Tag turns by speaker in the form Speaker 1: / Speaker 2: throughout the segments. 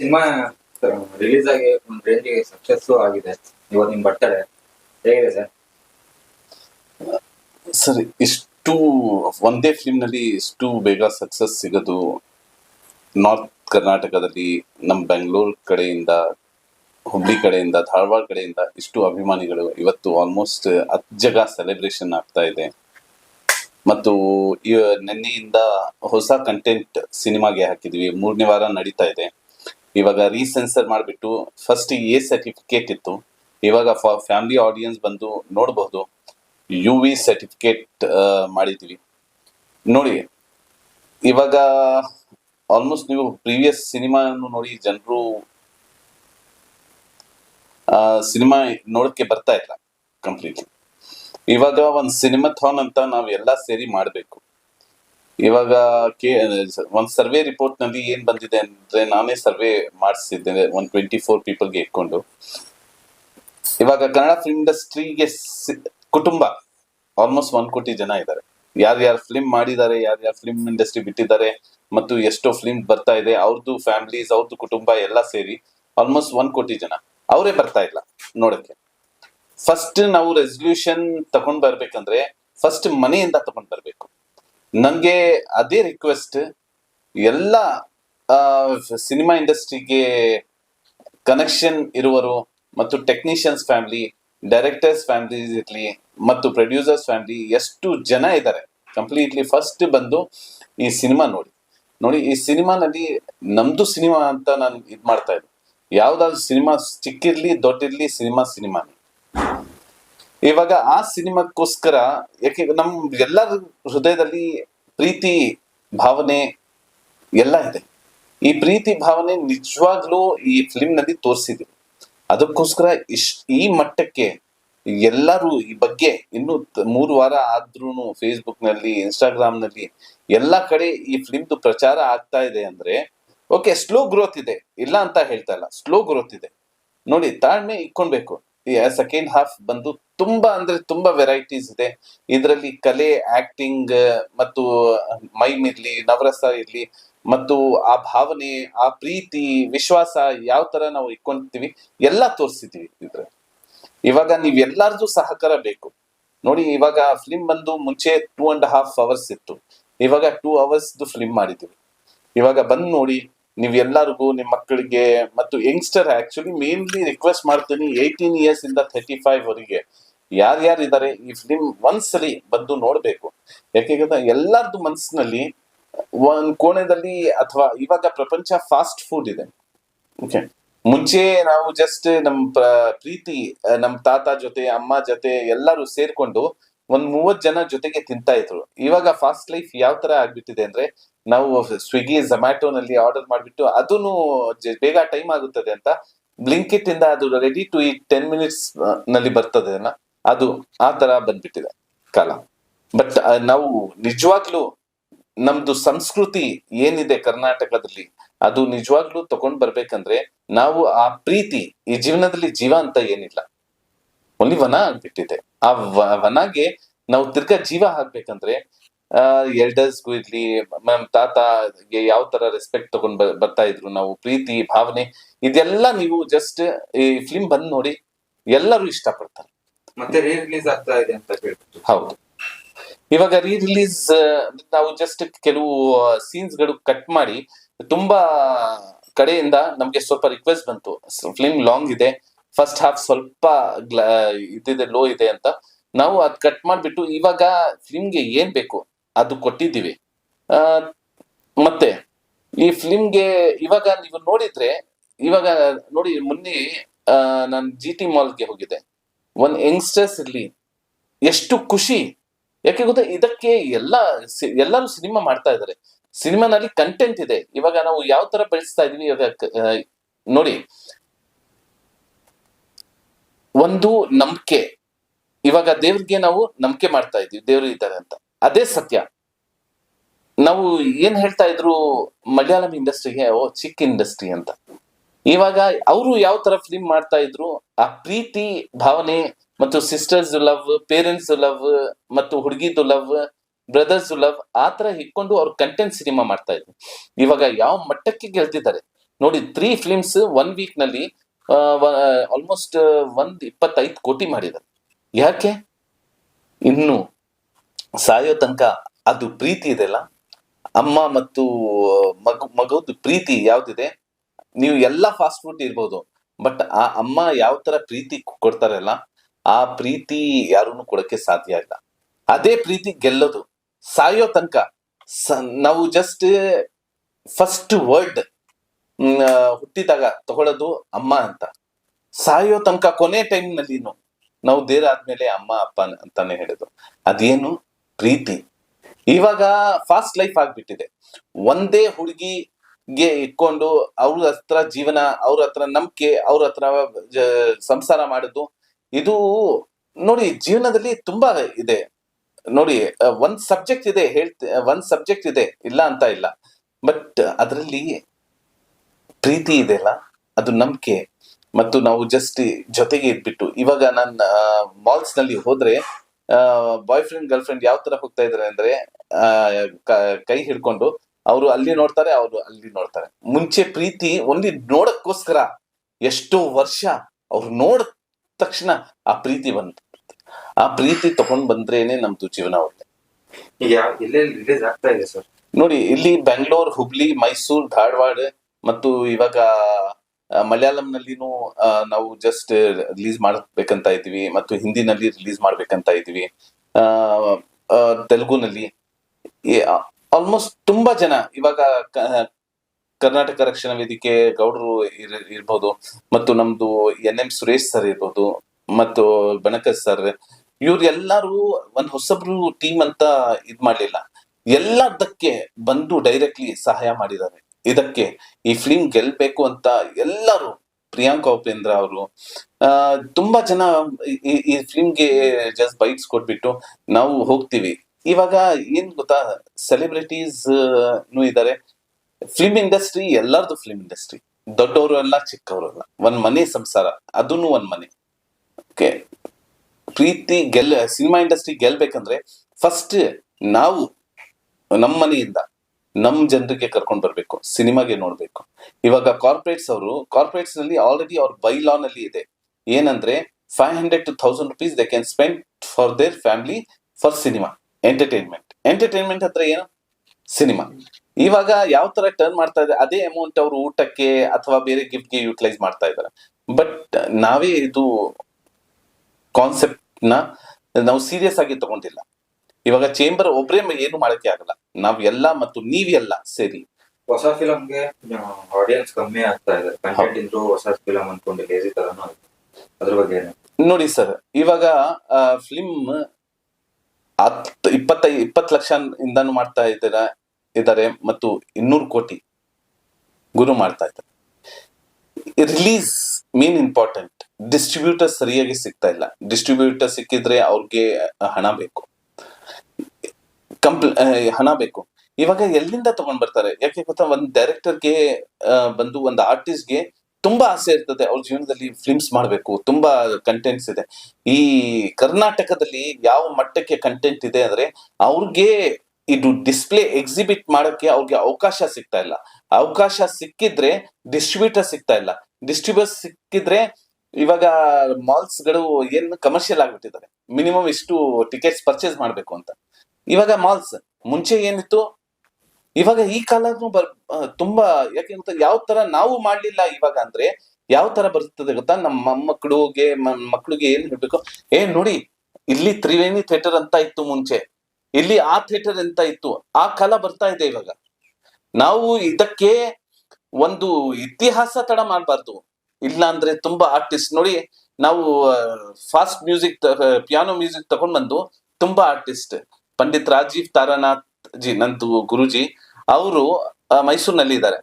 Speaker 1: Cinema release ಆಗಿ ಒಂದ್ ರೇಂಜಿಗೆ ಸಕ್ಸಸ್ ಆಗಿದೆ ಇವತ್ತು ನಿಮ್ ಬರ್ತಾರೆ ಹೇಗಿದೆ ಸರ್?
Speaker 2: ಸರ್, ಇಷ್ಟು ಒಂದೇ ಫಿಲ್ಮ್ನಲ್ಲಿ ಇಷ್ಟು ಬೇಗ ಸಕ್ಸಸ್ ಸಿಗೋದು ನಾರ್ತ್ ಕರ್ನಾಟಕದಲ್ಲಿ ನಮ್ಮ ಬೆಂಗಳೂರು ಕಡೆಯಿಂದ ಹುಬ್ಳಿ ಕಡೆಯಿಂದ ಧಾರವಾಡ ಕಡೆಯಿಂದ ಇಷ್ಟು ಅಭಿಮಾನಿಗಳು ಇವತ್ತು ಆಲ್ಮೋಸ್ಟ್ ಹತ್ತು ಜಗ ಸೆಲೆಬ್ರೇಷನ್ ಆಗ್ತಾ ಇದೆ. ಮತ್ತು ನಿನ್ನೆಯಿಂದ ಹೊಸ ಕಂಟೆಂಟ್ ಸಿನಿಮಾಗೆ ಹಾಕಿದ್ವಿ. ಮೂರನೇ ವಾರ ನಡೀತಾ ಇದೆ. ಇವಾಗ ರೀಸೆನ್ಸರ್ ಮಾಡಿಬಿಟ್ಟು ಫಸ್ಟ್ ಎ ಸರ್ಟಿಫಿಕೇಟ್ ಇತ್ತು. ಇವಾಗ ಫ್ಯಾಮಿಲಿ ಆಡಿಯನ್ಸ್ ಬಂದು ನೋಡಬಹುದು ಯು ವಿ ಸರ್ಟಿಫಿಕೇಟ್ ಮಾಡಿದ್ವಿ ನೋಡಿ, ಇವಾಗ ಆಲ್ಮೋಸ್ಟ್ ನೀವು ಪ್ರೀವಿಯಸ್ ಸಿನಿಮಾನು ನೋಡಿ ಜನರು ಸಿನಿಮಾ ನೋಡಕ್ಕೆ ಬರ್ತಾ ಇಲ್ಲ ಕಂಪ್ಲೀಟ್ಲಿ ಇವಾಗ ಒಂದು ಸಿನಿಮಾಥಾನ್ ಅಂತ ನಾವು ಎಲ್ಲ ಸೇರಿ ಮಾಡಬೇಕು. ಇವಾಗ ಕೆ ಒಂದು ಸರ್ವೆ ರಿಪೋರ್ಟ್ನಲ್ಲಿ ಏನ್ ಬಂದಿದೆ ಅಂದ್ರೆ ನಾನೇ ಸರ್ವೆ ಮಾಡಿಸಿದ್ದೇನೆ ಒನ್ ಟ್ವೆಂಟಿ ಫೋರ್ ಪೀಪಲ್ಗೆ ಇಟ್ಕೊಂಡು. ಇವಾಗ ಕನ್ನಡ ಫಿಲ್ಮ್ ಇಂಡಸ್ಟ್ರಿಗೆ ಕುಟುಂಬ ಆಲ್ಮೋಸ್ಟ್ ಒನ್ ಕೋಟಿ ಜನ ಇದ್ದಾರೆ. ಯಾರ್ಯಾರು ಫಿಲ್ಮ್ ಮಾಡಿದ್ದಾರೆ ಯಾರ್ಯಾರು ಫಿಲ್ಮ್ ಇಂಡಸ್ಟ್ರಿ ಬಿಟ್ಟಿದ್ದಾರೆ, ಮತ್ತು ಎಷ್ಟೋ ಫಿಲ್ಮ್ ಬರ್ತಾ ಇದೆ ಅವ್ರದ್ದು ಫ್ಯಾಮಿಲೀಸ್ ಅವ್ರದ್ದು ಕುಟುಂಬ ಎಲ್ಲ ಸೇರಿ ಆಲ್ಮೋಸ್ಟ್ ಒನ್ ಕೋಟಿ ಜನ. ಅವರೇ ಬರ್ತಾ ಇಲ್ಲ ನೋಡಕ್ಕೆ. ಫಸ್ಟ್ ನಾವು ರೆಸೊಲ್ಯೂಷನ್ ತಗೊಂಡ್ ಬರ್ಬೇಕಂದ್ರೆ ಫಸ್ಟ್ ಮನೆಯಿಂದ ತಗೊಂಡ್ ಬರ್ಬೇಕು. ನನ್ಗೆ ಅದೇ ರಿಕ್ವೆಸ್ಟ್ ಎಲ್ಲ ಸಿನಿಮಾ ಇಂಡಸ್ಟ್ರಿಗೆ ಕನೆಕ್ಷನ್ ಇರುವರು ಮತ್ತು ಟೆಕ್ನಿಷಿಯನ್ಸ್ ಫ್ಯಾಮಿಲಿ ಡೈರೆಕ್ಟರ್ಸ್ ಫ್ಯಾಮಿಲಿ ಇರಲಿ ಮತ್ತು ಪ್ರೊಡ್ಯೂಸರ್ಸ್ ಫ್ಯಾಮಿಲಿ ಎಷ್ಟು ಜನ ಇದ್ದಾರೆ. ಕಂಪ್ಲೀಟ್ಲಿ ಫಸ್ಟ್ ಬಂದು ಈ ಸಿನಿಮಾ ನೋಡಿ. ನೋಡಿ, ಈ ಸಿನಿಮಾನಲ್ಲಿ ನಮ್ದು ಸಿನಿಮಾ ಅಂತ ನಾನು ಇದ್ ಮಾಡ್ತಾ ಇದ್ದೆ. ಯಾವ್ದಾದ್ರು ಸಿನಿಮಾ ಚಿಕ್ಕಿರ್ಲಿ ದೊಡ್ಡಿರ್ಲಿ ಸಿನಿಮಾ ಸಿನಿಮಾನೇ ಇವಾಗ ಆ ಸಿನಿಮಾಕ್ಕೋಸ್ಕರ, ಯಾಕೆ ನಮ್ ಎಲ್ಲರ ಹೃದಯದಲ್ಲಿ ಪ್ರೀತಿ ಭಾವನೆ ಎಲ್ಲ ಇದೆ. ಈ ಪ್ರೀತಿ ಭಾವನೆ ನಿಜವಾಗ್ಲೂ ಈ ಫಿಲ್ಮ್ನಲ್ಲಿ ತೋರಿಸಿದೆ. ಅದಕ್ಕೋಸ್ಕರ ಇಶ್ ಈ ಮಟ್ಟಕ್ಕೆ ಎಲ್ಲರೂ ಈ ಬಗ್ಗೆ ಇನ್ನು ಮೂರು ವಾರ ಆದ್ರೂ ಫೇಸ್ಬುಕ್ನಲ್ಲಿ ಇನ್ಸ್ಟಾಗ್ರಾಮ್ನಲ್ಲಿ ಎಲ್ಲಾ ಕಡೆ ಈ ಫಿಲ್ಮ್ದು ಪ್ರಚಾರ ಆಗ್ತಾ ಇದೆ ಅಂದ್ರೆ, ಓಕೆ ಸ್ಲೋ ಗ್ರೋತ್ ಇದೆ. ಇಲ್ಲ ಅಂತ ಹೇಳ್ತಾ ಇಲ್ಲ ಸ್ಲೋ ಗ್ರೋತ್ ಇದೆ. ನೋಡಿ, ತಾಳ್ಮೆ ಇಟ್ಕೊಳ್ಬೇಕು. ಸೆಕೆಂಡ್ ಹಾಫ್ ಬಂದು ತುಂಬಾ ಅಂದ್ರೆ ತುಂಬಾ ವೆರೈಟೀಸ್ ಇದೆ. ಇದರಲ್ಲಿ ಕಲೆ ಆಕ್ಟಿಂಗ್ ಮತ್ತು ಮೈಮ್ ಇರ್ಲಿ ನವರಸ ಇರ್ಲಿ, ಮತ್ತು ಆ ಭಾವನೆ, ಆ ಪ್ರೀತಿ, ವಿಶ್ವಾಸ ಯಾವ ತರ ನಾವು ಇಟ್ಕೊಂತೀವಿ ಎಲ್ಲ ತೋರಿಸಿದೀವಿ ಇದ್ರೆ ಇವಾಗ ನೀವ್ ಎಲ್ಲಾರ್ದು ಸಹಕಾರ ಬೇಕು. ನೋಡಿ ಇವಾಗ ಫಿಲ್ಮ್ ಬಂದು ಮುಂಚೆ ಟೂ ಅಂಡ್ ಹಾಫ್ ಅವರ್ಸ್ ಇತ್ತು. ಇವಾಗ ಟೂ ಅವರ್ಸ್ ಫಿಲ್ಮ್ ಮಾಡಿದೀವಿ. ಇವಾಗ ಬಂದ್ ನೋಡಿ ನೀವ್ ನಿಮ್ಮ ನಿಮ್ ಮಕ್ಕಳಿಗೆ ಮತ್ತು ಯಂಗ್ಸ್ಟರ್ ಆಕ್ಚುಲಿ ಮೇನ್ಲಿ ರಿಕ್ವೆಸ್ಟ್ ಮಾಡ್ತೀನಿ ಏಯ್ಟೀನ್ ಇಯರ್ಸ್ ಇಂದ ಥರ್ಟಿ ಫೈವ್ ವರೆಗೆ. ಯಾರ್ಯಾರು ಇದಾರೆ ಈ ಫಿಲಿಮ್ ಒಂದ್ಸಲಿ ಬಂದು ನೋಡ್ಬೇಕು. ಯಾಕೆಂದ್ರೆ ಎಲ್ಲರದ್ದು ಮನಸ್ಸಿನಲ್ಲಿ ಒಂದ್ ಕೋಣೆದಲ್ಲಿ ಅಥವಾ ಇವಾಗ ಪ್ರಪಂಚ ಫಾಸ್ಟ್ ಫುಡ್ ಇದೆ. ಓಕೆ ಮುಂಚೆ ನಾವು ಜಸ್ಟ್ ನಮ್ಮ ಪ್ರೀತಿ, ನಮ್ಮ ನಮ್ ತಾತ ಜೊತೆ, ಅಮ್ಮ ಜೊತೆ ಎಲ್ಲರೂ ಸೇರ್ಕೊಂಡು ಒಂದ್ ಮೂವತ್ ಜನ ಜೊತೆಗೆ ತಿಂತಾ ಇದ್ರು. ಇವಾಗ ಫಾಸ್ಟ್ ಲೈಫ್ ಯಾವ ತರ ಆಗ್ಬಿಟ್ಟಿದೆ ಅಂದ್ರೆ, ನಾವು ಸ್ವಿಗ್ಗಿ ಝೊಮ್ಯಾಟೊ ನಲ್ಲಿ ಆರ್ಡರ್ ಮಾಡ್ಬಿಟ್ಟು ಅದನ್ನು ಬೇಗ ಟೈಮ್ ಆಗುತ್ತದೆ ಅಂತ ಬ್ಲಿಂಕಿಟ್ ಇಂದ ಅದು ರೆಡಿ ಟು ಈ ಟೆನ್ ಮಿನಿಟ್ಸ್ನಲ್ಲಿ ಬರ್ತದೆ ಅದು ಆ ತರ ಬಂದ್ಬಿಟ್ಟಿದೆ ಕಾಲ. ಬಟ್ ನಾವು ನಿಜವಾಗ್ಲೂ ನಮ್ದು ಸಂಸ್ಕೃತಿ ಏನಿದೆ ಕರ್ನಾಟಕದಲ್ಲಿ, ಅದು ನಿಜವಾಗ್ಲೂ ತಗೊಂಡ್ ಬರ್ಬೇಕಂದ್ರೆ ನಾವು ಆ ಪ್ರೀತಿ ಈ ಜೀವನದಲ್ಲಿ ಜೀವ ಅಂತ ಏನಿಲ್ಲ. ಒನ್ಲಿ ವನ ಆಗ್ಬಿಟ್ಟಿದೆ ಆ ವನಗೆ ನಾವು ತಿರ್ಗ ಜೀವ ಹಾಕ್ಬೇಕಂದ್ರೆ ಆ ಎಲ್ಡರ್ಸ್ಗೂ ಇರ್ಲಿ ಮ್ಯಾಮ್ ತಾತಗೆ ಯಾವ ತರ ರೆಸ್ಪೆಕ್ಟ್ ತಗೊಂಡ್ ಬರ್ತಾ ಇದ್ರು ನಾವು ಪ್ರೀತಿ ಭಾವನೆ ಇದೆಲ್ಲ ನೀವು ಜಸ್ಟ್ ಈ ಫಿಲ್ಮ್ ಬಂದ್ ನೋಡಿ ಎಲ್ಲರೂ ಇಷ್ಟಪಡ್ತಾರೆ.
Speaker 1: ಮತ್ತೆ ರೀ ರಿಲೀಸ್ ಆಗ್ತಾ ಇದೆ ಅಂತ ಹೇಳ್ಬಿಟ್ಟು.
Speaker 2: ಹೌದು. ಇವಾಗ ರೀ ರಿಲೀಸ್ ನಾವು ಜಸ್ಟ್ ಕೆಲವು ಸೀನ್ಸ್ಗಳು ಕಟ್ ಮಾಡಿ ತುಂಬಾ ಕಡೆಯಿಂದ ನಮ್ಗೆ ಸ್ವಲ್ಪ ರಿಕ್ವೆಸ್ಟ್ ಬಂತು. ಫಿಲ್ಮ್ ಲಾಂಗ್ ಇದೆ ಫಸ್ಟ್ ಹಾಫ್ ಸ್ವಲ್ಪ ಇದಿದೆ ಲೋ ಇದೆ ಅಂತ. ನಾವು ಅದ್ ಕಟ್ ಮಾಡ್ಬಿಟ್ಟು ಇವಾಗ ಫಿಲ್ಮ್ಗೆ ಏನ್ ಬೇಕು ಅದು ಕೊಟ್ಟಿದ್ದೀವಿ. ಮತ್ತೆ ಈ ಫಿಲ್ಮ್ಗೆ ಇವಾಗ ನೀವು ನೋಡಿದ್ರೆ, ಇವಾಗ ನೋಡಿ ಮೊನ್ನೆ ನಾನು ಜಿ ಟಿ ಮಾಲ್ಗೆ ಹೋಗಿದ್ದೆ. ಒಂದ್ ಯಂಗ್ಸ್ಟರ್ಸ್ ಇರ್ಲಿ. ಎಷ್ಟು ಖುಷಿ. ಯಾಕೆ ಗೊತ್ತಾ? ಇದಕ್ಕೆ ಎಲ್ಲ ಎಲ್ಲರೂ ಸಿನಿಮಾ ಮಾಡ್ತಾ ಇದ್ದಾರೆ ಸಿನಿಮಾನಲ್ಲಿ ಕಂಟೆಂಟ್ ಇದೆ. ಇವಾಗ ನಾವು ಯಾವ ತರ ಬೆಳೆಸ್ತಾ ಇದೀವಿ ಇವಾಗ ನೋಡಿ ಒಂದು ನಂಬಿಕೆ. ಇವಾಗ ದೇವ್ರಿಗೆ ನಾವು ನಂಬಿಕೆ ಮಾಡ್ತಾ ಇದೀವಿ ದೇವ್ರು ಇದ್ದಾರೆ ಅಂತ. ಅದೇ ಸತ್ಯ. ನಾವು ಏನ್ ಹೇಳ್ತಾ ಇದ್ರು ಮಲಯಾಳಂ ಇಂಡಸ್ಟ್ರಿಗೆ, ಓ ಚಿಕ್ ಇಂಡಸ್ಟ್ರಿ ಅಂತ. ಇವಾಗ ಅವರು ಯಾವ ತರ ಫಿಲ್ಮ್ ಮಾಡ್ತಾ ಇದ್ರು, ಆ ಪ್ರೀತಿ, ಭಾವನೆ ಮತ್ತು ಸಿಸ್ಟರ್ಸ್ ಲವ್ ಪೇರೆಂಟ್ಸ್ ಲವ್ ಮತ್ತು ಹುಡುಗಿದು ಲವ್ ಬ್ರದರ್ಸ್ ಲವ್ ಆ ತರ ಇಟ್ಕೊಂಡು ಅವ್ರು ಕಂಟೆಂಟ್ ಸಿನಿಮಾ ಮಾಡ್ತಾ ಇದ್ರು. ಇವಾಗ ಯಾವ ಮಟ್ಟಕ್ಕೆ ಗೆಲ್ತಿದ್ದಾರೆ? ನೋಡಿ ತ್ರೀ ಫಿಲ್ಮ್ಸ್ ಒನ್ ವೀಕ್ನಲ್ಲಿ ಆಲ್ಮೋಸ್ಟ್ ಒಂದ್ ಇಪ್ಪತ್ತೈದು ಕೋಟಿ ಮಾಡಿದ್ದಾರೆ. ಯಾಕೆ? ಇನ್ನು ಸಾಯೋ ತನಕ ಅದು ಪ್ರೀತಿ ಇದೆಲ್ಲ ಅಮ್ಮ ಮತ್ತು ಮಗು, ಮಗುದು ಪ್ರೀತಿ ಯಾವ್ದಿದೆ? ನೀವು ಎಲ್ಲ ಫಾಸ್ಟ್ ಫುಡ್ ಇರ್ಬೋದು ಬಟ್ ಆ ಅಮ್ಮ ಯಾವ ತರ ಪ್ರೀತಿ ಕೊಡ್ತಾರಲ್ಲ ಆ ಪ್ರೀತಿ ಯಾರನ್ನು ಕೊಡಕ್ಕೆ ಸಾಧ್ಯ ಇಲ್ಲ. ಅದೇ ಪ್ರೀತಿ ಗೆಲ್ಲೋದು. ಸಾಯೋ ತನಕ ನಾವು ಜಸ್ಟ್ ಫಸ್ಟ್ ವರ್ಡ್ ಹುಟ್ಟಿದಾಗ ತಗೊಳ್ಳೋದು ಅಮ್ಮ ಅಂತ. ಸಾಯೋ ತನಕ ಕೊನೆ ಟೈಮ್ ನಲ್ಲಿನು ನಾವು ಆದ್ಮೇಲೆ ಅಮ್ಮ, ಅಪ್ಪ ಅಂತಾನೆ ಹೇಳಿದ್ರು ಅದೇನು ಪ್ರೀತಿ. ಇವಾಗ ಫಾಸ್ಟ್ ಲೈಫ್ ಆಗ್ಬಿಟ್ಟಿದೆ. ಒಂದೇ ಹುಡುಗಿಗೆ ಇಟ್ಕೊಂಡು ಅವ್ರ ಹತ್ರ ಜೀವನ, ಅವ್ರ ಹತ್ರ ನಂಬಿಕೆ, ಅವ್ರ ಹತ್ರ ಸಂಸಾರ ಮಾಡೋದು, ಇದು ನೋಡಿ ಜೀವನದಲ್ಲಿ ತುಂಬಾ ಇದೆ. ನೋಡಿ, ಒಂದ್ ಸಬ್ಜೆಕ್ಟ್ ಇದೆ ಹೇಳ್ತ, ಒಂದ್ ಸಬ್ಜೆಕ್ಟ್ ಇದೆ, ಇಲ್ಲ ಅಂತ ಇಲ್ಲ. ಬಟ್ ಅದರಲ್ಲಿ ಪ್ರೀತಿ ಇದೆಯಲ್ಲ ಅದು ನಂಬಿಕೆ. ಮತ್ತು ನಾವು ಜಸ್ಟ್ ಜೊತೆಗೆ ಇದ್ಬಿಟ್ಟು ಇವಾಗ ನನ್ನ ಮಾಲ್ಸ್ನಲ್ಲಿ ಹೋದ್ರೆ ಬಾಯ್ ಫ್ರೆಂಡ್ ಗರ್ಲ್ ಫ್ರೆಂಡ್ ಯಾವ ತರ ಹೋಗ್ತಾ ಇದಾರೆ ಅಂದ್ರೆ ಕ- ಹಿಡ್ಕೊಂಡು ಅವರು ಅಲ್ಲಿ ನೋಡ್ತಾರೆ ಅವರು ಅಲ್ಲಿ ನೋಡ್ತಾರೆ. ಮುಂಚೆ ಪ್ರೀತಿ ಒಂದಿ ನೋಡಕ್ಕೋಸ್ಕರ ಎಷ್ಟೋ ವರ್ಷ ಅವ್ರು ನೋಡ ತಕ್ಷಣ ಆ ಪ್ರೀತಿ ಬಂತು. ಆ ಪ್ರೀತಿ ತಗೊಂಡ್ ಬಂದ್ರೇನೆ ನಮ್ದು ಜೀವನ ಒಳ್ಳೆ.
Speaker 1: ಈಗ ಯಾವ ರಿಲೀಸ್ ಆಗ್ತಾ ಇದೆ ಸರ್?
Speaker 2: ನೋಡಿ ಇಲ್ಲಿ ಬೆಂಗಳೂರು ಹುಬ್ಳಿ ಮೈಸೂರು ಧಾರವಾಡ ಮತ್ತು ಇವಾಗ ಮಲಯಾಳಂನಲ್ಲಿನೂ ನಾವು ಜಸ್ಟ್ ರಿಲೀಸ್ ಮಾಡಬೇಕಂತ ಇದ್ದೀವಿ ಮತ್ತು ಹಿಂದಿನಲ್ಲಿ ರಿಲೀಸ್ ಮಾಡ್ಬೇಕಂತ ಇದ್ದೀವಿ. ತೆಲುಗುನಲ್ಲಿ. ಆಲ್ಮೋಸ್ಟ್ ತುಂಬಾ ಜನ ಇವಾಗ ಕರ್ನಾಟಕ ರಕ್ಷಣಾ ವೇದಿಕೆ ಗೌಡರು ಇರ್- ಇರ್ಬೋದು ಮತ್ತು ನಮ್ದು ಎನ್ ಎಂ ಸುರೇಶ್ ಸರ್ ಇರ್ಬೋದು ಮತ್ತು ಬಣಕರ್ ಸರ್ ಇವ್ರು ಎಲ್ಲಾರು ಒಂದ್ ಹೊಸಬ್ರು ಟೀಮ್ ಅಂತ ಇದ್ ಮಾಡ್ಲಿಲ್ಲ. ಎಲ್ಲದಕ್ಕೆ ಬಂದು ಡೈರೆಕ್ಟ್ಲಿ ಸಹಾಯ ಮಾಡಿದ್ದಾರೆ. ಇದಕ್ಕೆ ಈ ಫಿಲ್ಮ್ ಗೆಲ್ಬೇಕು ಅಂತ ಎಲ್ಲರೂ ಪ್ರಿಯಾಂಕಾ ಉಪೇಂದ್ರ ಅವರು ತುಂಬಾ ಜನ ಈ- ಫಿಲ್ಮ್ಗೆ ಜಸ್ಟ್ ಬೈಟ್ಸ್ ಕೊಟ್ಬಿಟ್ಟು ನಾವು ಹೋಗ್ತೀವಿ. ಇವಾಗ ಏನ್ ಗೊತ್ತಾ ಸೆಲೆಬ್ರಿಟೀಸ್ ಇದ್ದಾರೆ ಫಿಲ್ಮ್ ಇಂಡಸ್ಟ್ರಿ ಎಲ್ಲರದು ಫಿಲ್ಮ್ ಇಂಡಸ್ಟ್ರಿ ದೊಡ್ಡವರು ಅಲ್ಲ, ಚಿಕ್ಕವರು ಅಲ್ಲ. ಒಂದ್ ಮನೆ ಸಂಸಾರ ಅದನ್ನು ಒಂದ್ ಮನೆ. ಓಕೆ? ಪ್ರೀತಿ ಗೆಲ್ ಸಿನಿಮಾ ಇಂಡಸ್ಟ್ರಿ ಗೆಲ್ಬೇಕಂದ್ರೆ ಫಸ್ಟ್ ನಾವು ನಮ್ಮ ಮನೆಯಿಂದ ನಮ್ ಜನರಿಗೆ ಕರ್ಕೊಂಡ್ ಬರ್ಬೇಕು, ಸಿನಿಮಾಗೆ ನೋಡ್ಬೇಕು. ಇವಾಗ ಕಾರ್ಪೊರೇಟ್ಸ್ ಅವರು ಕಾರ್ಪೊರೇಟ್ಸ್ನಲ್ಲಿ ಆಲ್ರೆಡಿ ಅವ್ರ ಬೈ ಲಾ ನಲ್ಲಿ ಇದೆ. ಏನಂದ್ರೆ five hundred to thousand rupees they can spend for their family for cinema entertainment entertainment ಹತ್ರ ಏನು? ಸಿನಿಮಾ ಇವಾಗ ಯಾವ ತರ ಟರ್ನ್ ಮಾಡ್ತಾ ಇದೆ, ಅದೇ ಅಮೌಂಟ್ ಅವರು ಊಟಕ್ಕೆ ಅಥವಾ ಬೇರೆ ಗಿಫ್ಟ್ಗೆ ಯೂಟಿಲೈಸ್ ಮಾಡ್ತಾ ಇದ್ದಾರೆ. ಬಟ್ ನಾವೇ ಇದು ಕಾನ್ಸೆಪ್ಟ್ ನಾವು ಸೀರಿಯಸ್ ಆಗಿ ತಗೊಂಡಿಲ್ಲ. ಇವಾಗ ಚೇಂಬರ್ ಒಬ್ರೇ ಏನು ಮಾಡಕ್ಕೆ ಆಗಲ್ಲ. ನಾವ್ ಎಲ್ಲ ಮತ್ತು ನೀವೆಲ್ಲ ಸೇರಿ.
Speaker 1: ಹೊಸ ಫಿಲಂಗೆ ಆಡಿಯನ್ಸ್ ಕಮ್ಮಿ ಆಗ್ತಾ ಇದೆ. ಕಂಟೆಂಟ್ ಇದ್ರು ಹೊಸ ಫಿಲಂ ಅನ್ಕೊಂಡು ಹೇಗೆ ತರನು ಅದ್ರ ಬಗ್ಗೆ
Speaker 2: ನೋಡಿ ಸರ್ ಇವಾಗ ಫಿಲ್ಮ್ ಹತ್ ಇಪ್ಪತ್ತೈ ಇಪ್ಪತ್ತು ಲಕ್ಷ ಇಂದಾನು ಮಾಡ್ತಾ ಇದ್ದಾರೆ ಇದ್ದಾರೆ ಮತ್ತು ಇನ್ನೂರು ಕೋಟಿ ಗುರು ಮಾಡ್ತಾ ಇದ್ದಾರೆ. ರಿಲೀಸ್ ಮೇನ್ ಇಂಪಾರ್ಟೆಂಟ್ ಡಿಸ್ಟ್ರಿಬ್ಯೂಟರ್ ಸರಿಯಾಗಿ ಸಿಗ್ತಾ ಇಲ್ಲ. ಡಿಸ್ಟ್ರಿಬ್ಯೂಟರ್ ಸಿಕ್ಕಿದ್ರೆ ಅವ್ರಿಗೆ ಹಣ ಬೇಕು. ಕಂಪ್ಲ ಹಣ ಬೇಕು. ಇವಾಗ ಎಲ್ಲಿಂದ ತಗೊಂಡ್ ಬರ್ತಾರೆ? ಯಾಕೆ ಗೊತ್ತಾ? ಒಂದ್ ಡೈರೆಕ್ಟರ್ಗೆ ಬಂದು ಒಂದು ಆರ್ಟಿಸ್ಟ್ಗೆ ತುಂಬಾ ಆಸೆ ಇರ್ತದೆ. ಅವ್ರ ಜೀವನದಲ್ಲಿ ಫಿಲ್ಮ್ಸ್ ಮಾಡಬೇಕು. ತುಂಬಾ ಕಂಟೆಂಟ್ಸ್ ಇದೆ. ಈ ಕರ್ನಾಟಕದಲ್ಲಿ ಯಾವ ಮಟ್ಟಕ್ಕೆ ಕಂಟೆಂಟ್ ಇದೆ ಅಂದ್ರೆ ಅವ್ರಿಗೆ ಇದು ಡಿಸ್ಪ್ಲೇ ಎಕ್ಸಿಬಿಟ್ ಮಾಡಕ್ಕೆ ಅವ್ರಿಗೆ ಅವಕಾಶ ಸಿಗ್ತಾ ಇಲ್ಲ. ಅವಕಾಶ ಸಿಕ್ಕಿದ್ರೆ ಡಿಸ್ಟ್ರಿಬ್ಯೂಟರ್ ಸಿಗ್ತಾ ಇಲ್ಲ. ಡಿಸ್ಟ್ರಿಬ್ಯೂಟರ್ ಸಿಕ್ಕಿದ್ರೆ ಇವಾಗ ಮಾಲ್ಸ್ಗಳು ಏನ್ ಕಮರ್ಷಿಯಲ್ ಆಗ್ಬಿಟ್ಟಿದ್ದಾರೆ ಮಿನಿಮಮ್ ಇಷ್ಟು ಟಿಕೆಟ್ಸ್ ಪರ್ಚೇಸ್ ಮಾಡ್ಬೇಕು ಅಂತ. ಇವಾಗ ಮಾಲ್ಸ್ ಮುಂಚೆ ಏನಿತ್ತು? ಇವಾಗ ಈ ಕಾಲನು ಬರ್ ತುಂಬಾ, ಯಾಕೆ ಯಾವ ತರ ನಾವು ಮಾಡ್ಲಿಲ್ಲ ಇವಾಗ ಅಂದ್ರೆ ಯಾವ ತರ ಬರ್ತದೆ ಗೊತ್ತಾ? ನಮ್ಮ ಮಕ್ಕಳಿಗೆ ಮಕ್ಕಳಿಗೆ ಏನ್ ಹೇಳ್ಬೇಕು? ಏ, ನೋಡಿ, ಇಲ್ಲಿ ತ್ರಿವೇಣಿ ಥಿಯೇಟರ್ ಅಂತ ಇತ್ತು ಮುಂಚೆ. ಇಲ್ಲಿ ಆ ಥಿಯೇಟರ್ ಅಂತ ಇತ್ತು? ಆ ಕಾಲ ಬರ್ತಾ ಇದೆ ಇವಾಗ. ನಾವು ಇದಕ್ಕೆ ಒಂದು ಇತಿಹಾಸ ತಡ ಮಾಡಬಾರ್ದು. ಇಲ್ಲ ಅಂದ್ರೆ ತುಂಬಾ ಆರ್ಟಿಸ್ಟ್ ನೋಡಿ, ನಾವು ಫಾಸ್ಟ್ ಮ್ಯೂಸಿಕ್ ಪಿಯಾನೋ ಮ್ಯೂಸಿಕ್ ತಗೊಂಡ್ ಬಂದು ತುಂಬಾ ಆರ್ಟಿಸ್ಟ್ ಪಂಡಿತ್ ರಾಜೀವ್ ತಾರಾನಾಥ್ ಜಿ ನಂದು ಗುರುಜಿ, ಅವರು ಮೈಸೂರಿನಲ್ಲಿ ಇದ್ದಾರೆ.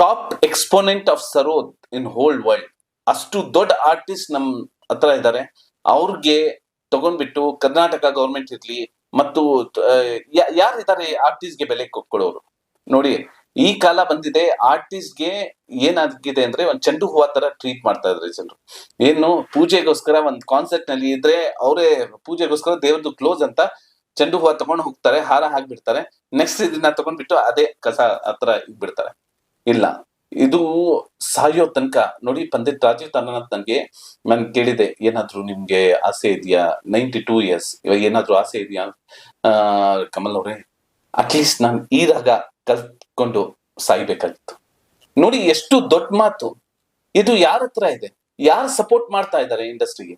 Speaker 2: Top exponent of sarod in whole world. ಅಷ್ಟು ದೊಡ್ಡ ಆರ್ಟಿಸ್ಟ್ ನಮ್ ಹತ್ರ ಇದ್ದಾರೆ. ಅವ್ರಿಗೆ ತಗೊಂಡ್ಬಿಟ್ಟು ಕರ್ನಾಟಕ ಗೌರ್ಮೆಂಟ್ ಇರ್ಲಿ, ಮತ್ತು ಯಾರಿದ್ದಾರೆ ಆರ್ಟಿಸ್ಟ್ಗೆ ಬೆಲೆ ಕೊಟ್ಕೊಳ್ಳೋರು ನೋಡಿ ಈ ಕಾಲ ಬಂದಿದೆ, ಆರ್ಟಿಸ್ಟ್ಗೆ ಏನಾಗಿದೆ ಅಂದ್ರೆ ಒಂದ್ ಚೆಂಡು ಹೂವ ತರ ಟ್ರೀಟ್ ಮಾಡ್ತಾ ಇದ್ರೆ ಜನರು. ಏನು ಪೂಜೆಗೋಸ್ಕರ ಒಂದ್ ಕಾನ್ಸರ್ಟ್ನಲ್ಲಿ ಇದ್ರೆ ಅವರೇ ಪೂಜೆಗೋಸ್ಕರ ದೇವ್ರದ್ದು ಕ್ಲೋಸ್ ಅಂತ ಚೆಂಡು ಹೂವ ತಗೊಂಡು ಹೋಗ್ತಾರೆ, ಹಾರ ಹಾಕ್ಬಿಡ್ತಾರೆ. ನೆಕ್ಸ್ಟ್ ದಿನ ತಗೊಂಡ್ಬಿಟ್ಟು ಅದೇ ಕಸ ಹತ್ರ ಇದ್ಬಿಡ್ತಾರೆ ಇಲ್ಲ, ಇದು ಸಾಯೋ ತನಕ. ನೋಡಿ ಪಂಡಿತ್ ರಾಜೀವ್ ತನ್ನನಾಥ್ ನನಗೆ ನಾನು ಕೇಳಿದೆ, ಏನಾದ್ರು ನಿಮ್ಗೆ ಆಸೆ ಇದೆಯಾ? ನೈಂಟಿ ಟೂ ಇಯರ್ಸ್ ಇವಾಗ ಏನಾದ್ರು ಆಸೆ ಇದೆಯಾ? ಕಮಲ್ ಅವರೇ ಅಟ್ಲೀಸ್ಟ್ ನಾನು ಈ ರಾಗ ಕಲ್ತ್ಕೊಂಡು ಸಾಯ್ಬೇಕಾಗಿತ್ತು. ನೋಡಿ ಎಷ್ಟು ದೊಡ್ಡ ಮಾತು. ಇದು ಯಾರ ಹತ್ರ ಇದೆ? ಯಾರು ಸಪೋರ್ಟ್ ಮಾಡ್ತಾ ಇದ್ದಾರೆ ಇಂಡಸ್ಟ್ರಿಗೆ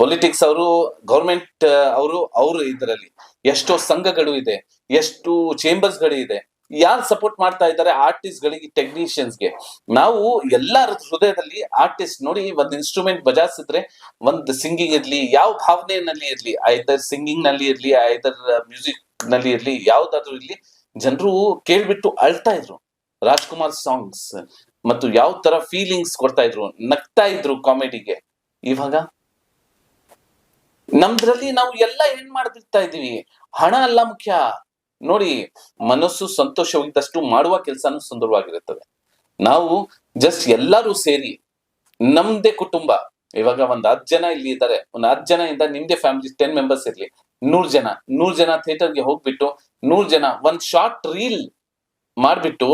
Speaker 2: ಪೊಲಿಟಿಕ್ಸ್ ಅವರು ಗೌರ್ಮೆಂಟ್ ಅವರು ಅವರು ಇದರಲ್ಲಿ ಎಷ್ಟೋ ಸಂಘಗಳು ಇದೆ, ಎಷ್ಟು ಚೇಂಬರ್ಸ್ಗಳು ಇದೆ. ಯಾರು ಸಪೋರ್ಟ್ ಮಾಡ್ತಾ ಇದ್ದಾರೆ ಆರ್ಟಿಸ್ಟ್ ಗಳಿಗೆ ಟೆಕ್ನಿಷಿಯನ್ಸ್ಗೆ? ನಾವು ಎಲ್ಲರ ಹೃದಯದಲ್ಲಿ ಆರ್ಟಿಸ್ಟ್ ನೋಡಿ ಒಂದ್ ಇನ್ಸ್ಟ್ರೂಮೆಂಟ್ ಬಜಾಸಿದ್ರೆ ಒಂದ್ ಸಿಂಗಿಂಗ್ ಇರ್ಲಿ, ಯಾವ ಭಾವನೆಯಲ್ಲಿ ಇರ್ಲಿ ಐದರ್ ಸಿಂಗಿಂಗ್ನಲ್ಲಿ ಇರ್ಲಿ ಐದರ್ ಮ್ಯೂಸಿಕ್ನಲ್ಲಿ ಇರ್ಲಿ, ಯಾವ್ದಾದ್ರು ಇರ್ಲಿ ಜನರು ಕೇಳ್ಬಿಟ್ಟು ಅಳ್ತಾ ಇದ್ರು. ರಾಜ್ಕುಮಾರ್ ಸಾಂಗ್ಸ್ ಮತ್ತು ಯಾವ ತರ ಫೀಲಿಂಗ್ಸ್ ಕೊಡ್ತಾ ಇದ್ರು, ನಗ್ತಾ ಇದ್ರು ಕಾಮಿಡಿಗೆ ಇವಾಗ ನಮ್ದ್ರಲ್ಲಿ ನಾವು ಎಲ್ಲ ಏನ್ ಮಾಡ್ತಿರ್ತಾ ಇದೀವಿ ಹಣ ಅಲ್ಲ ಮುಖ್ಯ. ನೋಡಿ, ಮನಸ್ಸು ಸಂತೋಷವಾಗಿದ್ದಷ್ಟು ಮಾಡುವ ಕೆಲಸನೂ ಸುಂದರವಾಗಿರುತ್ತದೆ. ನಾವು ಜಸ್ಟ್ ಎಲ್ಲರೂ ಸೇರಿ, ನಮ್ದೇ ಕುಟುಂಬ, ಇವಾಗ ಒಂದ್ ಹತ್ತು ಜನ ಇಲ್ಲಿ ಇದ್ದಾರೆ. ಒಂದ್ ಹತ್ತು ಜನ ಇಂದ ನಿಮ್ದೇ ಫ್ಯಾಮಿಲಿ ಟೆನ್ ಮೆಂಬರ್ಸ್ ಇರ್ಲಿ. ನೂರ್ ಜನ ನೂರ್ ಜನ ಥಿಯೇಟರ್ಗೆ ಹೋಗ್ಬಿಟ್ಟು, ನೂರ್ ಜನ ಒಂದ್ ಶಾರ್ಟ್ ರೀಲ್ ಮಾಡ್ಬಿಟ್ಟು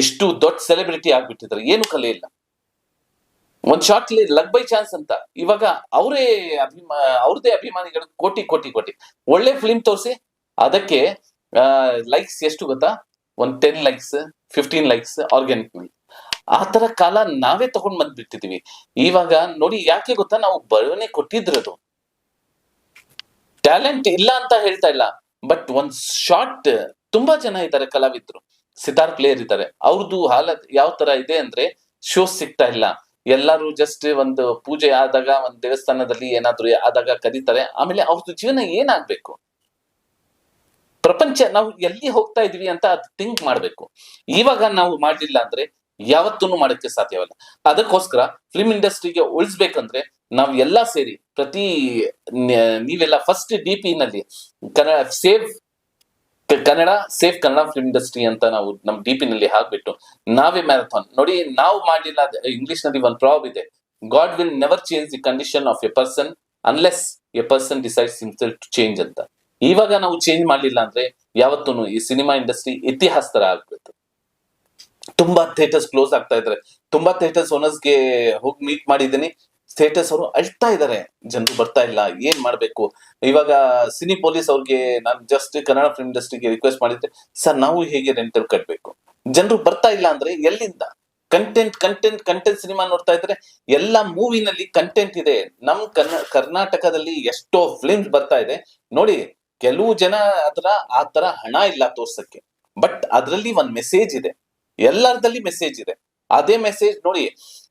Speaker 2: ಇಷ್ಟು ದೊಡ್ಡ ಸೆಲೆಬ್ರಿಟಿ ಆಗ್ಬಿಟ್ಟಿದ್ದಾರೆ ಏನು ಕಲೆ ಇಲ್ಲ. ಒಂದ್ ಶಾರ್ಟ್ ಲಗ್ ಬೈ ಚಾನ್ಸ್ ಅಂತ. ಇವಾಗ ಅವರೇ ಅಭಿಮಾ, ಅವ್ರದೇ ಅಭಿಮಾನಿಗಳು ಕೋಟಿ ಕೋಟಿ ಕೋಟಿ. ಒಳ್ಳೆ ಫಿಲ್ಮ್ ತೋರಿಸಿ, ಅದಕ್ಕೆ ಲೈಕ್ಸ್ ಎಷ್ಟು ಗೊತ್ತಾ? ಒಂದ್ ten likes fifteen likes organic ಆ ತರ ಕಾಲ ನಾವೇ ತಗೊಂಡ್ ಬಂದ್ಬಿಟ್ಟಿದೀವಿ. ಇವಾಗ ನೋಡಿ, ಯಾಕೆ ಗೊತ್ತಾ? ನಾವು ಬರವಣೆ ಕೊಟ್ಟಿದ್ರದು. ಟ್ಯಾಲೆಂಟ್ ಇಲ್ಲ ಅಂತ ಹೇಳ್ತಾ ಇಲ್ಲ. ಬಟ್ ಒಂದ್ ಶಾರ್ಟ್ ತುಂಬಾ ಜನ ಇದ್ದಾರೆ ಕಲಾವಿದ್ರು. ಸಿತಾರ್ ಪ್ಲೇಯರ್ ಇದ್ದಾರೆ. ಅವ್ರದ್ದು ಹಾಲತ್ ಯಾವ ತರ ಇದೆ ಅಂದ್ರೆ ಶೋಸ್ ಸಿಗ್ತಾ ಇಲ್ಲ. ಎಲ್ಲರೂ ಜಸ್ಟ್ ಒಂದು ಪೂಜೆ ಆದಾಗ, ಒಂದ್ ದೇವಸ್ಥಾನದಲ್ಲಿ ಏನಾದ್ರು ಆದಾಗ ಕರೀತಾರೆ. ಆಮೇಲೆ ಅವ್ರದ್ದು ಜೀವನ ಏನಾಗ್ಬೇಕು? ಪ್ರಪಂಚ, ನಾವು ಎಲ್ಲಿ ಹೋಗ್ತಾ ಇದೀವಿ ಅಂತ ಅದು ಥಿಂಕ್ ಮಾಡ್ಬೇಕು. ಇವಾಗ ನಾವು ಮಾಡ್ಲಿಲ್ಲ ಅಂದ್ರೆ ಯಾವತ್ತೂ ಮಾಡಕ್ಕೆ ಸಾಧ್ಯವಲ್ಲ. ಅದಕ್ಕೋಸ್ಕರ ಫಿಲ್ಮ್ ಇಂಡಸ್ಟ್ರಿಗೆ ಉಳಿಸ್ಬೇಕಂದ್ರೆ ನಾವ್ ಎಲ್ಲ ಸೇರಿ, ಪ್ರತಿ ನೀವೆಲ್ಲ ಫಸ್ಟ್ ಡಿ ಪಿ ನಲ್ಲಿ Kannada safe Kannada safe Kannada film industry ಅಂತ ನಾವು ನಮ್ ಡಿ ಪಿ ನಲ್ಲಿ ಹಾಕ್ಬಿಟ್ಟು, ನಾವೇ ಮ್ಯಾರಥಾನ್ ನೋಡಿ, ನಾವು ಮಾಡ್ಲಿಲ್ಲ ಇಂಗ್ಲಿಷ್ನಲ್ಲಿ ಒಂದು ಪ್ರಾಬ್ ಇದೆ. God will never change the condition of a person unless a person decides himself to change ಅಂತ. ಇವಾಗ ನಾವು ಚೇಂಜ್ ಮಾಡ್ಲಿಲ್ಲ ಅಂದ್ರೆ ಯಾವತ್ತೂ ಈ ಸಿನಿಮಾ ಇಂಡಸ್ಟ್ರಿ ಇತಿಹಾಸ ತರ ಆಗ್ಬೇಕು. ತುಂಬಾ ಥಿಯೇಟರ್ಸ್ ಕ್ಲೋಸ್ ಆಗ್ತಾ ಇದ್ರೆ, ತುಂಬಾ ಥಿಯೇಟರ್ಸ್ ಓನರ್ಸ್ಗೆ ಹೋಗಿ ಮೀಟ್ ಮಾಡಿದ್ದೀನಿ. ಥಿಯೇಟರ್ಸ್ ಅವರು ಅಳ್ತಾ ಇದ್ದಾರೆ ಜನರು ಬರ್ತಾ ಇಲ್ಲ, ಏನ್ ಮಾಡ್ಬೇಕು? ಇವಾಗ ಸಿನಿ ಪೊಲೀಸ್ ಅವ್ರಿಗೆ ನಾನು ಜಸ್ಟ್ ಕನ್ನಡ ಫಿಲ್ಮ್ ಇಂಡಸ್ಟ್ರಿಗೆ ರಿಕ್ವೆಸ್ಟ್ ಮಾಡಿದ್ರೆ, ಸರ್, ನಾವು ಹೇಗೆ ರೆಂಟಲ್ ಕಟ್ಬೇಕು? ಜನರು ಬರ್ತಾ ಇಲ್ಲ ಅಂದ್ರೆ ಎಲ್ಲಿಂದ? ಕಂಟೆಂಟ್ ಕಂಟೆಂಟ್ ಕಂಟೆಂಟ್ ಸಿನಿಮಾ ನೋಡ್ತಾ ಇದ್ರೆ ಎಲ್ಲ ಮೂವಿನಲ್ಲಿ ಕಂಟೆಂಟ್ ಇದೆ. ನಮ್ ಕನ್ನ ಕರ್ನಾಟಕದಲ್ಲಿ ಎಷ್ಟೋ ಫಿಲ್ಮ್ಸ್ ಬರ್ತಾ ಇದೆ. ನೋಡಿ, ಕೆಲವು ಜನ ಅದರ ಆ ತರ ಹಣ ಇಲ್ಲ ತೋರ್ಸಕ್ಕೆ. ಬಟ್ ಅದ್ರಲ್ಲಿ ಒಂದ್ ಮೆಸೇಜ್ ಇದೆ. ಎಲ್ಲರದಲ್ಲಿ ಮೆಸೇಜ್ ಇದೆ. ಅದೇ ಮೆಸೇಜ್ ನೋಡಿ,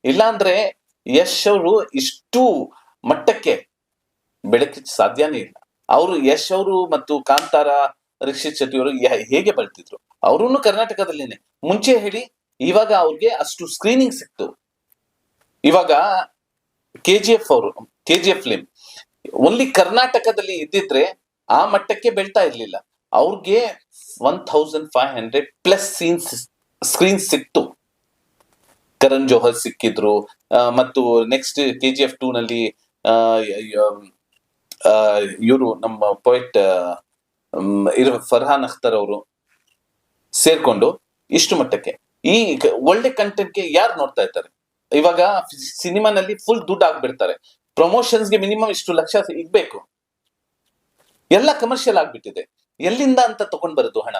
Speaker 2: ಇಲ್ಲಾಂದ್ರೆ ಯಶ್ ಅವರು ಇಷ್ಟು ಮಟ್ಟಕ್ಕೆ ಬೆಳಕಿಗೆ ಸಾಧ್ಯನೇ ಇಲ್ಲ. ಅವರು ಯಶ್ ಅವರು ಮತ್ತು ಕಾಂತಾರ ರಕ್ಷಿತ್ ಶೆಟ್ಟಿ ಅವರು ಹೇಗೆ ಬರ್ತಿದ್ರು ಅವರು ಕರ್ನಾಟಕದಲ್ಲೇನೆ. ಮುಂಚೆ ಹೇಳಿ, ಇವಾಗ ಅವ್ರಿಗೆ ಅಷ್ಟು ಸ್ಕ್ರೀನಿಂಗ್ ಸಿಕ್ತು. ಇವಾಗ ಕೆ ಜಿ ಎಫ್ ಅವರು K G F film only ಕರ್ನಾಟಕದಲ್ಲಿ ಇದ್ದಿದ್ರೆ ಆ ಮಟ್ಟಕ್ಕೆ ಬೆಳ್ತಾ ಇರ್ಲಿಲ್ಲ. ಅವ್ರಿಗೆ one thousand five hundred plus scenes screen ಸಿಕ್ತು. ಕರಣ್ ಜೋಹರ್ ಸಿಕ್ಕಿದ್ರು. ಮತ್ತು next K G F two ನಲ್ಲಿ ಇವರು ನಮ್ಮ ಪೊಯಿಟ್ ಇರ, ಫರ್ಹಾನ್ ಅಖ್ತರ್ ಅವರು ಸೇರ್ಕೊಂಡು ಇಷ್ಟು ಮಟ್ಟಕ್ಕೆ. ಈ ಒಳ್ಳೆ ಕಂಟೆಂಟ್ಗೆ ಯಾರು ನೋಡ್ತಾ ಇರ್ತಾರೆ ಇವಾಗ ಸಿನಿಮಾನಲ್ಲಿ ಫುಲ್ ದುಡ್ಡು ಆಗ್ಬಿಡ್ತಾರೆ. ಪ್ರಮೋಷನ್ಸ್ಗೆ ಮಿನಿಮಮ್ ಇಷ್ಟು ಲಕ್ಷ ಇಗ್ಬೇಕು ಎಲ್ಲ ಕಮರ್ಷಿಯಲ್ ಆಗ್ಬಿಟ್ಟಿದೆ. ಎಲ್ಲಿಂದ ಅಂತ ತಗೊಂಡ್ ಬರೋದು ಹಣ?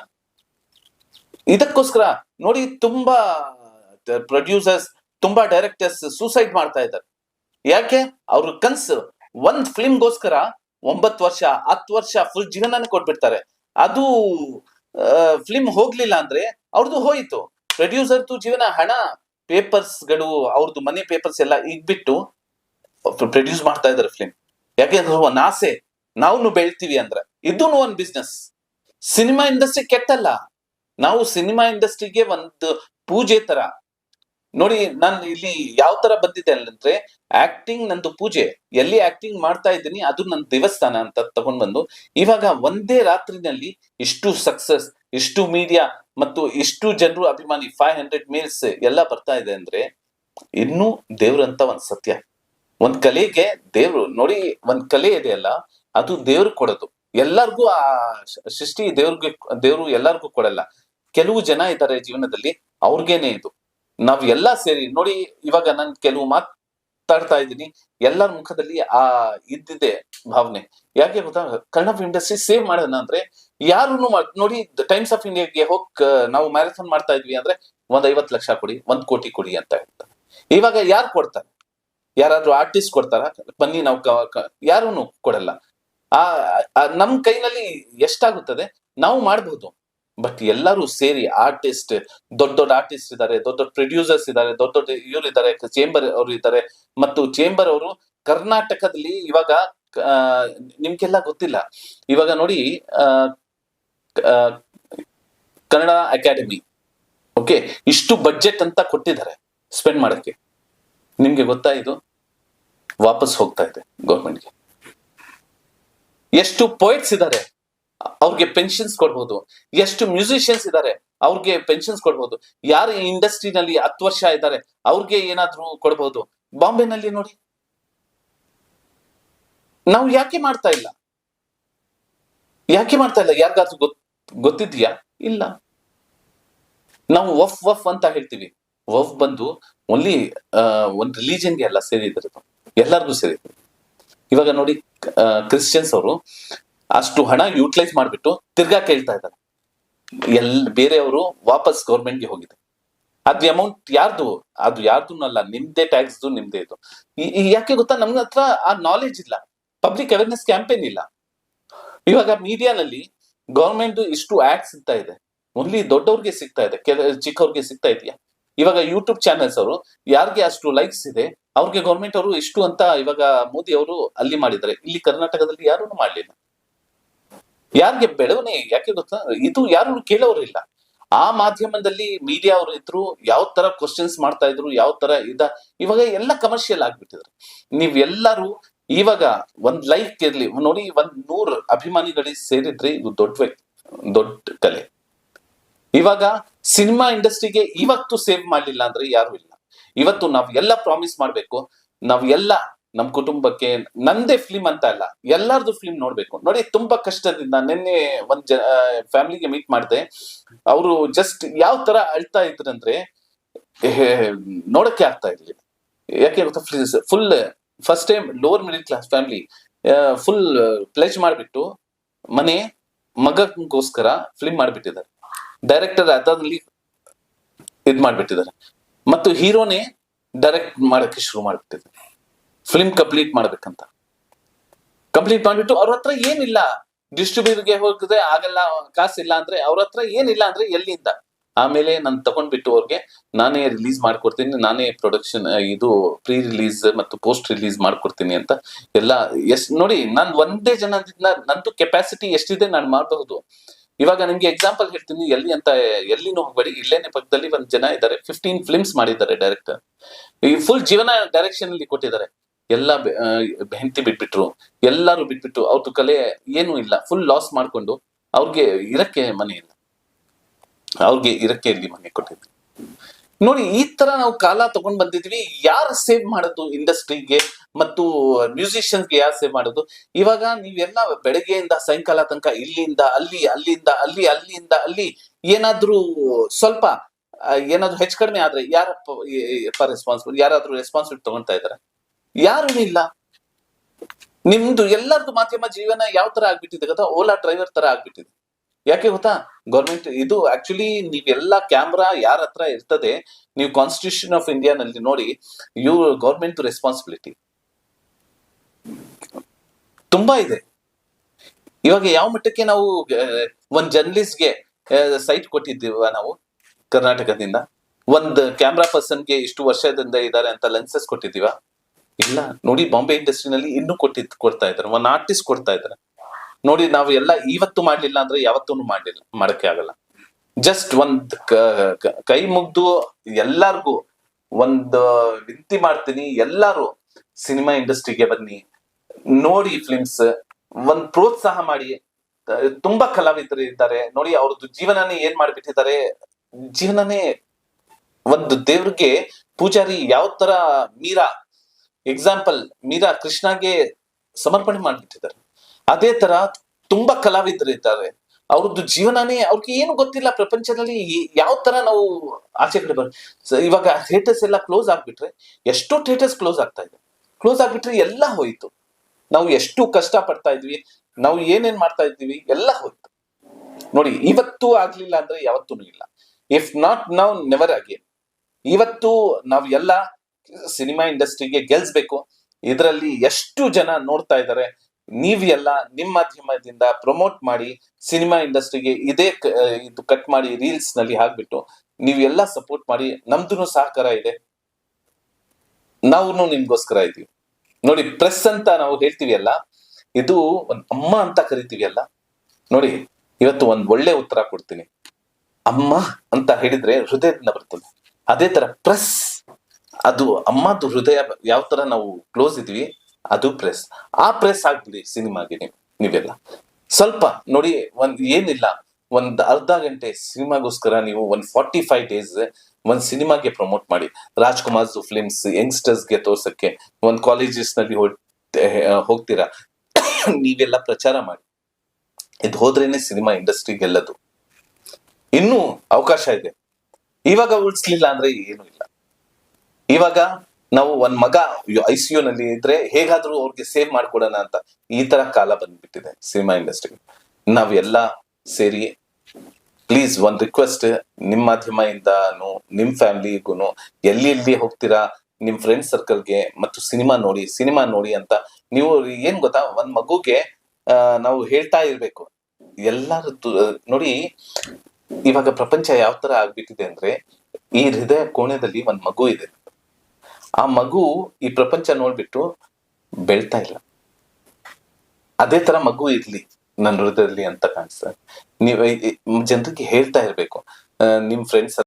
Speaker 2: ಇದಕ್ಕೋಸ್ಕರ ನೋಡಿ, ತುಂಬಾ ಪ್ರೊಡ್ಯೂಸರ್ಸ್ ತುಂಬಾ ಡೈರೆಕ್ಟರ್ಸ್ ಸೂಸೈಡ್ ಮಾಡ್ತಾ ಇದ್ದಾರೆ. ಯಾಕೆ? ಅವ್ರ ಕನ್ಸು ಒಂದ್ ಫಿಲ್ಮ್ಗೋಸ್ಕರ ಒಂಬತ್ತು ವರ್ಷ, ಹತ್ತು ವರ್ಷ ಫುಲ್ ಜೀವನನ ಕೊಟ್ಬಿಡ್ತಾರೆ. ಅದು ಫಿಲ್ಮ್ ಹೋಗ್ಲಿಲ್ಲ ಅಂದ್ರೆ ಅವ್ರದ್ದು ಹೋಯಿತು. ಪ್ರೊಡ್ಯೂಸರ್ದು ಜೀವನ, ಹಣ ಪೇಪರ್ಸ್ಗಳು ಅವ್ರದ್ದು ಮನಿ ಪೇಪರ್ಸ್ ಎಲ್ಲ ಇಗ್ಬಿಟ್ಟು ಪ್ರೊಡ್ಯೂಸ್ ಮಾಡ್ತಾ ಇದಾರೆ ಫಿಲ್ಮ್ ಯಾಕೆಂದ್ರೆ ಒಂದ್ ಆಸೆ. ನಾವು ಬೆಳ್ತೀವಿ ಅಂದ್ರೆ. ಇದೂ ಒಂದ್ ಬಿಸ್ನೆಸ್ ಸಿನಿಮಾ ಇಂಡಸ್ಟ್ರಿ ಕೆಟ್ಟಲ್ಲ. ನಾವು ಸಿನಿಮಾ ಇಂಡಸ್ಟ್ರಿಗೆ ಒಂದು ಪೂಜೆ ತರ ನೋಡಿ, ನಾನು ಇಲ್ಲಿ ಯಾವ ತರ ಬಂದಿದ್ದೆ ಅಂದ್ರೆ ಆಕ್ಟಿಂಗ್ ನಂದು ಪೂಜೆ. ಎಲ್ಲಿ ಆಕ್ಟಿಂಗ್ ಮಾಡ್ತಾ ಇದ್ದೀನಿ, ಅದು ನನ್ನ ದೇವಸ್ಥಾನ ಅಂತ ತಗೊಂಡ್ ಬಂದು ಇವಾಗ ಒಂದೇ ರಾತ್ರಿನಲ್ಲಿ ಇಷ್ಟು ಸಕ್ಸಸ್ ಇಷ್ಟು ಮೀಡಿಯಾ ಮತ್ತು ಇಷ್ಟು ಜನರು ಅಭಿಮಾನಿ ಫೈವ್ ಹಂಡ್ರೆಡ್ ಮೇಲ್ಸ್ ಎಲ್ಲ ಬರ್ತಾ ಇದೆ ಅಂದ್ರೆ, ಇನ್ನೂ ದೇವ್ರಂತ ಒಂದ್ ಸತ್ಯ. ಒಂದ್ ಕಲೆಗೆ ದೇವ್ರು, ನೋಡಿ, ಒಂದ್ ಕಲೆ ಇದೆ ಅಲ್ಲ, ಅದು ದೇವ್ರು ಕೊಡೋದು. ಎಲ್ಲರಿಗೂ ಆ ಸೃಷ್ಟಿ ದೇವ್ರಿಗೆ, ದೇವ್ರು ಎಲ್ಲರಿಗೂ ಕೊಡಲ್ಲ. ಕೆಲವು ಜನ ಇದ್ದಾರೆ ಜೀವನದಲ್ಲಿ, ಅವ್ರಿಗೇನೆ ಇದು. ನಾವ್ ಎಲ್ಲಾ ಸೇರಿ, ನೋಡಿ ಇವಾಗ ನಾನು ಕೆಲವು ಮಾತಾಡ್ತಾ ಇದ್ದೀನಿ. ಎಲ್ಲರ ಮುಖದಲ್ಲಿ ಆ ಇದ್ದಿದೆ ಭಾವನೆ. ಯಾಕೆ ಗೊತ್ತಾ? ಕನ್ನಡ ಇಂಡಸ್ಟ್ರಿ ಸೇವ್ ಮಾಡೋಣ ಅಂದ್ರೆ ಯಾರು ನೋಡಿ ಟೈಮ್ಸ್ ಆಫ್ ಇಂಡಿಯಾಗೆ ಹೋಗ್ ನಾವು ಮ್ಯಾರಥಾನ್ ಮಾಡ್ತಾ ಇದ್ವಿ ಅಂದ್ರೆ ಒಂದ್ ಐವತ್ ಲಕ್ಷ ಕೊಡಿ, ಒಂದ್ ಕೋಟಿ ಕೊಡಿ ಅಂತ ಹೇಳ್ತಾರೆ. ಇವಾಗ ಯಾರು ಕೊಡ್ತಾರೆ? ಯಾರಾದ್ರೂ ಆರ್ಟಿಸ್ಟ್ ಕೊಡ್ತಾರ? ಬನ್ನಿ ನಾವು ಯಾರು ಕೊಡಲ್ಲ. ಆ ನಮ್ ಕೈನಲ್ಲಿ ಎಷ್ಟಾಗುತ್ತದೆ? ನಾವು ಮಾಡಬಹುದು ಬಟ್ ಎಲ್ಲರೂ ಸೇರಿ ಆರ್ಟಿಸ್ಟ್ ದೊಡ್ಡ ದೊಡ್ಡ ಆರ್ಟಿಸ್ಟ್ ಇದ್ದಾರೆ ದೊಡ್ಡ ದೊಡ್ಡ ಪ್ರೊಡ್ಯೂಸರ್ಸ್ ಇದ್ದಾರೆ ದೊಡ್ಡ ದೊಡ್ಡ ಇವರು ಇದ್ದಾರೆ ಚೇಂಬರ್ ಅವರು ಇದ್ದಾರೆ ಮತ್ತು ಚೇಂಬರ್ ಅವರು ಕರ್ನಾಟಕದಲ್ಲಿ ಇವಾಗ ನಿಮ್ಗೆಲ್ಲ ಗೊತ್ತಿಲ್ಲ. ಇವಾಗ ನೋಡಿ ಕನ್ನಡ ಅಕಾಡೆಮಿ ಓಕೆ ಇಷ್ಟು ಬಜೆಟ್ ಅಂತ ಕೊಟ್ಟಿದ್ದಾರೆ ಸ್ಪೆಂಡ್ ಮಾಡಕ್ಕೆ. ನಿಮ್ಗೆ ಗೊತ್ತಾ ಇದು? ವಾಪಸ್ ಹೋಗ್ತಾ ಇದೆ ಗೌರ್ಮೆಂಟ್ಗೆ ಎಷ್ಟು ಪೋಯಿಟ್ಸ್ ಇದ್ದಾರೆ ಅವ್ರಿಗೆ ಪೆನ್ಷನ್ಸ್ ಕೊಡ್ಬೋದು. ಎಷ್ಟು ಮ್ಯೂಸಿಷಿಯನ್ಸ್ ಇದ್ದಾರೆ ಅವ್ರಿಗೆ ಪೆನ್ಷನ್ಸ್ ಕೊಡ್ಬೋದು. ಯಾರು ಇಂಡಸ್ಟ್ರಿ ಇಂಡಸ್ಟ್ರಿನಲ್ಲಿ ಹತ್ತು ವರ್ಷ ಇದ್ದಾರೆ ಅವ್ರಿಗೆ ಏನಾದ್ರೂ ಕೊಡ್ಬೋದು. ಬಾಂಬೆನಲ್ಲಿ ನೋಡಿ. ನಾವು ಯಾಕೆ ಮಾಡ್ತಾ ಇಲ್ಲ? ಯಾಕೆ ಮಾಡ್ತಾ ಇಲ್ಲ? ಯಾರಿಗಾದ್ರೂ ಗೊತ್, ಗೊತ್ತಿದ್ಯಾ? ಇಲ್ಲ. ನಾವು ವಫ್ ವಫ್ ಅಂತ ಹೇಳ್ತೀವಿ. ವಫ್ ಬಂದು ಓನ್ಲಿ ಒಂದು ರಿಲಿಜನ್ಗೆ ಎಲ್ಲ ಸೇರಿದ್ರು, ಎಲ್ಲರಿಗೂ ಸೇರಿದ್ರು. ಇವಾಗ ನೋಡಿ ಕ್ರಿಶ್ಚಿಯನ್ಸ್ ಅವರು ಅಷ್ಟು ಹಣ ಯೂಟಿಲೈಸ್ ಮಾಡಿಬಿಟ್ಟು ತಿರ್ಗಾ ಕೇಳ್ತಾ ಇದ್ದಾರೆ. ಎಲ್, ಬೇರೆಯವರು ವಾಪಸ್ ಗೌರ್ಮೆಂಟ್ಗೆ ಹೋಗಿದೆ. ಅದು ಅಮೌಂಟ್ ಯಾರ್ದು? ಅದು ಯಾರ್ದು ಅಲ್ಲ, ನಿಮ್ದೇ ಟ್ಯಾಕ್ಸ್ ನಿಮ್ದೇ ಇದು. ಯಾಕೆ ಗೊತ್ತಾ? ನಮ್ಗೆ ಹತ್ರ ಆ ನಾಲೆಜ್ ಇಲ್ಲ. ಪಬ್ಲಿಕ್ ಅವೇರ್ನೆಸ್ ಕ್ಯಾಂಪೇನ್ ಇಲ್ಲ. ಇವಾಗ ಮೀಡಿಯಾನಲ್ಲಿ ಗೌರ್ಮೆಂಟ್ ಇಷ್ಟು ಆಕ್ಟ್ ಸಿಗ್ತಾ ಇದೆ. ಓನ್ಲಿ ದೊಡ್ಡವ್ರಿಗೆ ಸಿಗ್ತಾ ಇದೆ. ಚಿಕ್ಕವ್ರಿಗೆ ಸಿಗ್ತಾ ಇದೆಯಾ? ಇವಾಗ ಯೂಟ್ಯೂಬ್ ಚಾನೆಲ್ಸ್ ಅವರು ಯಾರಿಗೆ ಅಷ್ಟು ಲೈಕ್ಸ್ ಇದೆ? ಅವ್ರಿಗೆ ಗೌರ್ಮೆಂಟ್ ಅವರು ಇಷ್ಟು ಅಂತ ಇವಾಗ ಮೋದಿ ಅವರು ಅಲ್ಲಿ ಮಾಡಿದ್ದಾರೆ. ಇಲ್ಲಿ ಕರ್ನಾಟಕದಲ್ಲಿ ಯಾರು ಮಾಡ್ಲಿಲ್ಲ. ಯಾರಿಗೆ ಬೆಳವಣಿಗೆ, ಯಾಕೆ ಗೊತ್ತಾ? ಇದು ಯಾರು ಕೇಳೋರಿಲ್ಲ. ಆ ಮಾಧ್ಯಮದಲ್ಲಿ ಮೀಡಿಯಾ ಅವರು ಇದ್ರು, ಯಾವ ತರ ಕ್ವಶನ್ಸ್ ಮಾಡ್ತಾ ಇದ್ರು, ಯಾವ ತರ ಇದ, ಇವಾಗ ಎಲ್ಲ ಕಮರ್ಷಿಯಲ್ ಆಗ್ಬಿಟ್ಟಿದ್ರು ನೀವ್ ಎಲ್ಲರೂ ಇವಾಗ ಒಂದ್ ಲೈಕ್ ಇರ್ಲಿ, ನೋಡಿ ಒಂದ್ ನೂರ್ ಅಭಿಮಾನಿಗಳಿಗೆ ಸೇರಿದ್ರೆ ಇದು ದೊಡ್ಡ ವ್ಯಕ್ತಿ ದೊಡ್ಡ ಕಲೆ. ಇವಾಗ ಸಿನಿಮಾ ಇಂಡಸ್ಟ್ರಿಗೆ ಇವತ್ತು ಸೇವ್ ಮಾಡ್ಲಿಲ್ಲ ಅಂದ್ರೆ ಯಾರು ಇಲ್ಲ. ಇವತ್ತು ನಾವ್ ಎಲ್ಲ ಪ್ರಾಮಿಸ್ ಮಾಡ್ಬೇಕು, ನಾವ್ ಎಲ್ಲ ನಮ್ ಕುಟುಂಬಕ್ಕೆ ನಂದೇ ಫಿಲ್ಮ್ ಅಂತ ಅಲ್ಲ, ಎಲ್ಲಾರ್ದು ಫಿಲ್ಮ್ ನೋಡ್ಬೇಕು. ನೋಡಿ, ತುಂಬಾ ಕಷ್ಟದಿಂದ ನಿನ್ನೆ ಒಂದ್ ಫ್ಯಾಮಿಲಿಗೆ ಮೀಟ್ ಮಾಡಿದೆ. ಅವರು ಜಸ್ಟ್ ಯಾವ ತರ ಅಳ್ತಾ ಇದ್ರಂದ್ರೆ ನೋಡಕ್ಕೆ ಆಗ್ತಾ ಇರ್ಲಿಲ್ಲ. ಯಾಕೆ ಗೊತ್ತಾ full first time lower middle class family full pledge ಮಾಡಿಬಿಟ್ಟು ಮನೆ ಮಗಗೋಸ್ಕರ ಫಿಲ್ಮ್ ಮಾಡಿಬಿಟ್ಟಿದ್ದಾರೆ. ಡೈರೆಕ್ಟರ್ ಅದಾದಲ್ಲಿ ಇದ್ ಮಾಡ್ಬಿಟ್ಟಿದ್ದಾರೆ. ಮತ್ತು ಹೀರೋನೇ ಡೈರೆಕ್ಟ್ ಮಾಡಕ್ಕೆ ಶುರು ಮಾಡ್ಬಿಟ್ಟಿದ್ದಾರೆ. ಫಿಲ್ಮ್ ಕಂಪ್ಲೀಟ್ ಮಾಡ್ಬೇಕಂತ. ಕಂಪ್ಲೀಟ್ ಮಾಡ್ಬಿಟ್ಟು ಅವ್ರ ಹತ್ರ ಏನಿಲ್ಲ. ಡಿಸ್ಟ್ರಿಬ್ಯೂಟರ್ಗೆ ಹೋಗಿದ್ರೆ ಆಗಲ್ಲ ಕಾಸಿಲ್ಲ ಅಂದ್ರೆ ಅವ್ರ ಹತ್ರ ಏನಿಲ್ಲ ಅಂದ್ರೆ ಎಲ್ಲಿಂದ? ಆಮೇಲೆ ನಾನು ತಗೊಂಡ್ಬಿಟ್ಟು ಅವ್ರಿಗೆ ನಾನೇ ರಿಲೀಸ್ ಮಾಡ್ಕೊಡ್ತೀನಿ, ನಾನೇ ಪ್ರೊಡಕ್ಷನ್ ಇದು ಪ್ರೀ ರಿಲೀಸ್ ಮತ್ತು ಪೋಸ್ಟ್ ರಿಲೀಸ್ ಮಾಡ್ಕೊಡ್ತೀನಿ ಅಂತ ಎಲ್ಲ ಎಷ್ಟ್ ನೋಡಿ ನಾನ್ ಒಂದೇ ಜನ ನಂದು ಕೆಪಾಸಿಟಿ ಎಷ್ಟಿದೆ ನಾನು ಮಾಡಬಹುದು. ಇವಾಗ ನಿಮ್ಗೆ ಎಕ್ಸಾಂಪಲ್ ಹೇಳ್ತೀನಿ, ಎಲ್ಲಿ ಅಂತ ಎಲ್ಲಿನೂ ಹೋಗ್ಬೇಡಿ ಇಲ್ಲೇನೆ ಪಕ್ಕದಲ್ಲಿ ಒಂದ್ ಜನ ಇದ್ದಾರೆ ಫಿಫ್ಟೀನ್ ಫಿಲ್ಮ್ಸ್ ಮಾಡಿದ್ದಾರೆ ಡೈರೆಕ್ಟರ್ ಈ ಫುಲ್ ಜೀವನ ಡೈರೆಕ್ಷನ್ ಅಲ್ಲಿ ಕೊಟ್ಟಿದ್ದಾರೆ. ಎಲ್ಲ ಹೆಂಡತಿ ಬಿಟ್ಬಿಟ್ರು, ಎಲ್ಲಾರು ಬಿಟ್ಬಿಟ್ಟು ಅವ್ರದ್ದು ಕಲೆ ಏನೂ ಇಲ್ಲ. ಫುಲ್ ಲಾಸ್ ಮಾಡ್ಕೊಂಡು ಅವ್ರಿಗೆ ಇರಕ್ಕೆ ಮನೆ ಇಲ್ಲ. ಅವ್ರಿಗೆ ಇರಕ್ಕೆ ಇಲ್ಲಿ ಮನೆ ಕೊಟ್ಟಿದ್ವಿ ನೋಡಿ, ಈ ತರ ನಾವು ಕಾಲ ತಗೊಂಡ್ ಬಂದಿದ್ವಿ. ಯಾರು ಸೇವ್ ಮಾಡೋದು ಇಂಡಸ್ಟ್ರಿಗೆ ಮತ್ತು ಮ್ಯೂಸಿಷಿಯನ್ಸ್ಗೆ ಯಾರು ಸೇವ್ ಮಾಡೋದು? ಇವಾಗ ನೀವೆಲ್ಲ ಬೆಳಗ್ಗೆಯಿಂದ, ಸಾಯಂಕಾಲ ತನಕ ಇಲ್ಲಿಂದ, ಅಲ್ಲಿ, ಅಲ್ಲಿಂದ ಅಲ್ಲಿ ಅಲ್ಲಿಂದ, ಅಲ್ಲಿ ಏನಾದ್ರೂ ಸ್ವಲ್ಪ ಏನಾದ್ರು ಹೆಚ್ಚು ಕಡಿಮೆ ಆದ್ರೆ ಯಾರಪ್ಪ ರೆಸ್ಪಾನ್ಸಿಬಲ್ ಯಾರಾದ್ರೂ ರೆಸ್ಪಾನ್ಸಿಬಿಲಿಟಿ ತಗೊಂತಾ ಇದಾರೆ? ಯಾರು ಇಲ್ಲ ನಿಮ್ದು ಎಲ್ಲರದು ಮಾಧ್ಯಮ ಜೀವನ ಯಾವ ತರ ಆಗ್ಬಿಟ್ಟಿದೆ ಗೊತ್ತಾ? ಓಲಾ ಡ್ರೈವರ್ ತರ ಆಗ್ಬಿಟ್ಟಿದೆ. ಯಾಕೆ ಗೊತ್ತಾ? ಗೌರ್ಮೆಂಟ್ ಇದು ಆಕ್ಚುಲಿ ನೀವೆಲ್ಲ ಕ್ಯಾಮ್ರಾ ಯಾರ ಹತ್ರ ಇರ್ತದೆ, ನೀವು ಕಾನ್ಸ್ಟಿಟ್ಯೂಷನ್ ಆಫ್ ಇಂಡಿಯಾ ನಲ್ಲಿ ನೋಡಿ ಯು ಗೌರ್ಮೆಂಟ್ ರೆಸ್ಪಾನ್ಸಿಬಿಲಿಟಿ ತುಂಬಾ ಇದೆ. ಇವಾಗ ಯಾವ ಮಟ್ಟಕ್ಕೆ ನಾವು ಒಂದು ಒಂದ್ ಜರ್ನಲಿಸ್ಟ್ಗೆ ಸೈಟ್ ಕೊಟ್ಟಿದ್ದೀವ ನಾವು, ಕರ್ನಾಟಕದಿಂದ? ಒಂದ್ ಕ್ಯಾಮ್ರಾ ಪರ್ಸನ್ಗೆ ಇಷ್ಟು ವರ್ಷದಿಂದ ಇದ್ದಾರೆ ಅಂತ ಲೆನ್ಸಸ್ ಕೊಟ್ಟಿದ್ದೀವ? ಇಲ್ಲ, ನೋಡಿ ಬಾಂಬೆ ಇಂಡಸ್ಟ್ರಿನಲ್ಲಿ ಇನ್ನೂ ಕೊಟ್ಟಿದ್, ಕೊಡ್ತಾ ಇದ್ದಾರೆ ಒಂದ್ ಆರ್ಟಿಸ್ಟ್ ಕೊಡ್ತಾ ಇದ್ದಾರೆ. ನೋಡಿ, ನಾವು ಎಲ್ಲ ಇವತ್ತು ಮಾಡ್ಲಿಲ್ಲ ಅಂದ್ರೆ ಯಾವತ್ತೂ ಮಾಡ್ಲಿಲ್ಲ, ಮಾಡಕ್ಕೆ ಆಗಲ್ಲ. ಜಸ್ಟ್ ಒಂದ್ ಕೈ ಮುಗ್ದು ಎಲ್ಲಾರ್ಗೂ ಒಂದು ವಿನಂತಿ ಮಾಡ್ತೀನಿ, ಎಲ್ಲಾರು ಸಿನಿಮಾ ಇಂಡಸ್ಟ್ರಿಗೆ ಬನ್ನಿ, ನೋಡಿ ಫಿಲ್ಮ್ಸ್ ಒಂದ್ ಪ್ರೋತ್ಸಾಹ ಮಾಡಿ. ತುಂಬಾ ಕಲಾವಿದರು ಇದ್ದಾರೆ. ನೋಡಿ, ಅವ್ರದ್ದು ಜೀವನನೇ ಏನ್ ಮಾಡ್ಬಿಟ್ಟಿದ್ದಾರೆ, ಜೀವನನೇ ಒಂದು ದೇವ್ರಿಗೆ ಪೂಜಾರಿ ಯಾವ ತರ ಮೀರಾ ಎಕ್ಸಾಂಪಲ್ ಮೀರಾ ಕೃಷ್ಣಗೆ ಸಮರ್ಪಣೆ ಮಾಡಿಬಿಟ್ಟಿದ್ದಾರೆ. ಅದೇ ತರ ತುಂಬಾ ಕಲಾವಿದರಿದ್ದಾರೆ ಅವ್ರದ್ದು ಜೀವನನೇ ಅವ್ರಿಗೆ ಏನು ಗೊತ್ತಿಲ್ಲ ಪ್ರಪಂಚದಲ್ಲಿ ಯಾವ ತರ ನಾವು ಆಚೆ ಕಡೆ ಬರ್ ಇವಾಗ ಥಿಯೇಟರ್ಸ್ ಎಲ್ಲ ಕ್ಲೋಸ್ ಆಗ್ಬಿಟ್ರೆ ಎಷ್ಟೋ ಥಿಯೇಟರ್ಸ್ ಕ್ಲೋಸ್ ಆಗ್ತಾ ಇದೆ. ಕ್ಲೋಸ್ ಆಗ್ಬಿಟ್ರೆ ಎಲ್ಲ ಹೋಯ್ತು. ನಾವು ಎಷ್ಟು ಕಷ್ಟ ಪಡ್ತಾ ಇದ್ವಿ, ನಾವು ಏನೇನ್ ಮಾಡ್ತಾ ಇದ್ವಿ ಎಲ್ಲ ಹೋಯ್ತು. ನೋಡಿ, ಇವತ್ತು ಆಗ್ಲಿಲ್ಲ ಅಂದ್ರೆ ಯಾವತ್ತೂ ಇಲ್ಲ. ಇಫ್ ನಾಟ್ ನಾವ್ ನೆವರ್ ಅಗೇನ್ ಇವತ್ತು ನಾವ್ ಎಲ್ಲ ಸಿನಿಮಾ ಇಂಡಸ್ಟ್ರಿಗೆ ಗೆಲ್ಸ್ಬೇಕು. ಇದರಲ್ಲಿ ಎಷ್ಟು ಜನ ನೋಡ್ತಾ ಇದ್ದಾರೆ ನೀವೆಲ್ಲ ನಿಮ್ ನಿಮ್ಮ ಮಾಧ್ಯಮದಿಂದ ಪ್ರಮೋಟ್ ಮಾಡಿ ಸಿನಿಮಾ ಇಂಡಸ್ಟ್ರಿಗೆ ಇದೇ ಇದು ಕಟ್ ಮಾಡಿ ರೀಲ್ಸ್ನಲ್ಲಿ ಹಾಕ್ಬಿಟ್ಟು ನೀವೆಲ್ಲ ಸಪೋರ್ಟ್ ಮಾಡಿ ನಮ್ದು ಸಹಕಾರ ಇದೆ. ನಾವು ನಿಮ್ಗೋಸ್ಕರ ಇದೀವಿ. ನೋಡಿ, ಪ್ರೆಸ್ ಅಂತ ನಾವು ಹೇಳ್ತೀವಿ ಅಲ್ಲ, ಇದು ಒಂದ್ ಅಮ್ಮ ಅಂತ ಕರಿತೀವಿ ಅಲ್ಲ. ನೋಡಿ, ಇವತ್ತು ಒಂದ್ ಒಳ್ಳೆ ಉತ್ತರ ಕೊಡ್ತೀನಿ. ಅಮ್ಮ ಅಂತ ಹೇಳಿದ್ರೆ ಹೃದಯದಿಂದ ಬರ್ತದೆ. ಅದೇ ತರ ಪ್ರೆಸ್ ಅದು ಅಮ್ಮದು ಹೃದಯ ಯಾವ ತರ ನಾವು ಕ್ಲೋಸ್ ಇದ್ವಿ, ಅದು ಪ್ರೆಸ್ ಆ ಪ್ರೆಸ್ ಆಗ್ಬಿಡಿ ಸಿನಿಮಾಗೆ ನೀವು, ನೀವೆಲ್ಲ. ಸ್ವಲ್ಪ ನೋಡಿ, ಒಂದ್ ಏನಿಲ್ಲ, ಒಂದ್ ಅರ್ಧ ಗಂಟೆ ಸಿನಿಮಾಗೋಸ್ಕರ ನೀವು ಒಂದ್ ಫಾರ್ಟಿ ಫೈವ್ ಡೇಸ್ ಒಂದ್ ಸಿನಿಮಾಗೆ ಪ್ರಮೋಟ್ ಮಾಡಿ. ರಾಜ್ಕುಮಾರ್ ಫಿಲ್ಮ್ಸ್ ಯಂಗ್ಸ್ಟರ್ಸ್ಗೆ ತೋರ್ಸಕ್ಕೆ, ಒಂದ್ ಕಾಲೇಜಸ್ನಲ್ಲಿ ಹೋಗ್ತೀರಾ? ನೀವೆಲ್ಲ ಪ್ರಚಾರ ಮಾಡಿ. ಇದು ಹೋದ್ರೇನೆ ಸಿನಿಮಾ ಇಂಡಸ್ಟ್ರಿ ಗೆಲ್ಲದು. ಇನ್ನೂ ಅವಕಾಶ ಇದೆ. ಇವಾಗ ಉಳಿಸ್ಲಿಲ್ಲ ಅಂದ್ರೆ ಏನು ಇಲ್ಲ. ಇವಾಗ ನಾವು ಒಂದ್ ಮಗ ಐ ಸಿ ನಲ್ಲಿ ಇದ್ರೆ ಹೇಗಾದ್ರೂ ಅವ್ರಿಗೆ ಸೇವ್ ಮಾಡ್ಕೊಡೋಣ ಅಂತ ಈ ತರ ಕಾಲ ಬಂದ್ಬಿಟ್ಟಿದೆ ಸಿನಿಮಾ ಇಂಡಸ್ಟ್ರಿ ನಾವೆಲ್ಲ ಸೇರಿ ಪ್ಲೀಸ್ ಒಂದ್ ರಿಕ್ವೆಸ್ಟ್ ನಿಮ್ ಮಾಧ್ಯಮದಿಂದನು ನಿಮ್ ಫ್ಯಾಮಿಲಿಗೂ ಎಲ್ಲಿ ಎಲ್ಲಿ ಹೋಗ್ತೀರಾ, ನಿಮ್ ಫ್ರೆಂಡ್ ಸರ್ಕಲ್ಗೆ ಮತ್ತು ಸಿನಿಮಾ ನೋಡಿ ಸಿನಿಮಾ ನೋಡಿ ಅಂತ ನೀವು ಏನ್ ಗೊತ್ತಾ? ಒಂದ್ ಮಗುಗೆ ನಾವು ಹೇಳ್ತಾ ಇರ್ಬೇಕು. ಎಲ್ಲಾರು ನೋಡಿ, ಇವಾಗ ಪ್ರಪಂಚ ಯಾವ ತರ ಆಗ್ಬಿಟ್ಟಿದೆ ಅಂದ್ರೆ ಈ ಹೃದಯ ಕೋಣೆದಲ್ಲಿ ಒಂದ್ ಮಗು ಇದೆ. ಆ ಮಗು ಈ ಪ್ರಪಂಚ ನೋಡ್ಬಿಟ್ಟು ಬೆಳ್ತಾ ಇಲ್ಲ. ಅದೇ ತರ ಮಗು ಇರ್ಲಿ ನನ್ನ ಹೃದಯದಲ್ಲಿ ಅಂತ ಕಾಣಿಸ್ತದೆ. ನೀವು ಜನರಿಗೆ ಹೇಳ್ತಾ ಇರ್ಬೇಕು. ನಿಮ್ ಫ್ರೆಂಡ್ಸ್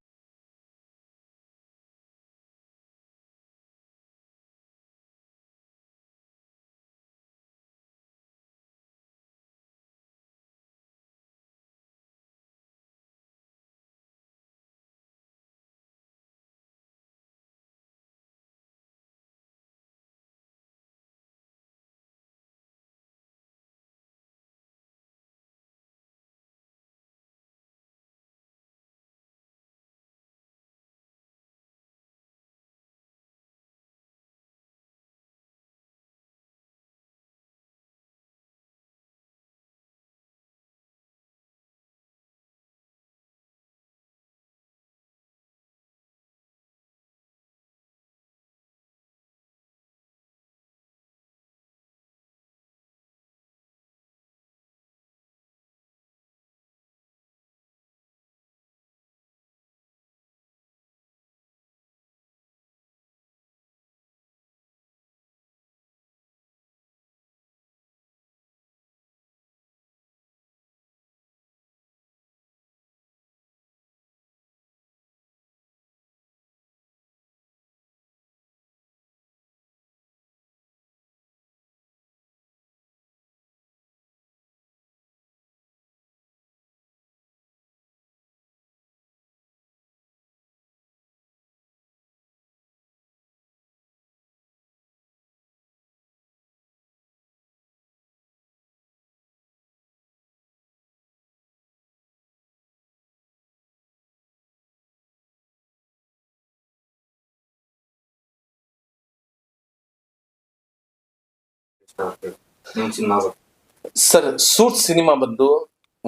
Speaker 2: ಸರ್, ಸೂಟ್ ಸಿನಿಮಾ ಬಂದು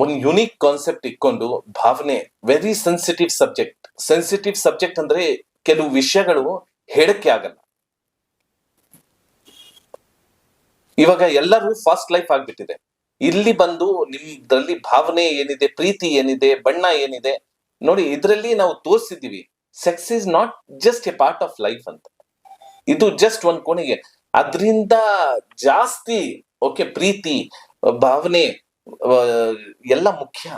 Speaker 2: ಒಂದು ಯುನೀಕ್ ಕಾನ್ಸೆಪ್ಟ್ ಇಟ್ಕೊಂಡು ಭಾವನೆ very sensitive subject sensitive subject ಅಂದ್ರೆ ಕೆಲವು ವಿಷಯಗಳು ಹೇಳಕ್ಕೆ ಆಗಲ್ಲ. ಇವಾಗ ಎಲ್ಲರೂ ಫಾಸ್ಟ್ ಲೈಫ್ ಆಗ್ಬಿಟ್ಟಿದೆ. ಇಲ್ಲಿ ಬಂದು ನಿಮ್ದ್ರಲ್ಲಿ ಭಾವನೆ ಏನಿದೆ, ಪ್ರೀತಿ ಏನಿದೆ, ಬಣ್ಣ ಏನಿದೆ, ನೋಡಿ ಇದರಲ್ಲಿ ನಾವು ತೋರಿಸಿದೀವಿ sex is not just a part of life ಅಂತ. ಇದು ಜಸ್ಟ್ ಒಂದ್ ಕೋಣೆಗೆ ಅದರಿಂದ ಜಾಸ್ತಿ ಓಕೆ ಪ್ರೀತಿ, ಭಾವನೆ ಎಲ್ಲ ಮುಖ್ಯ.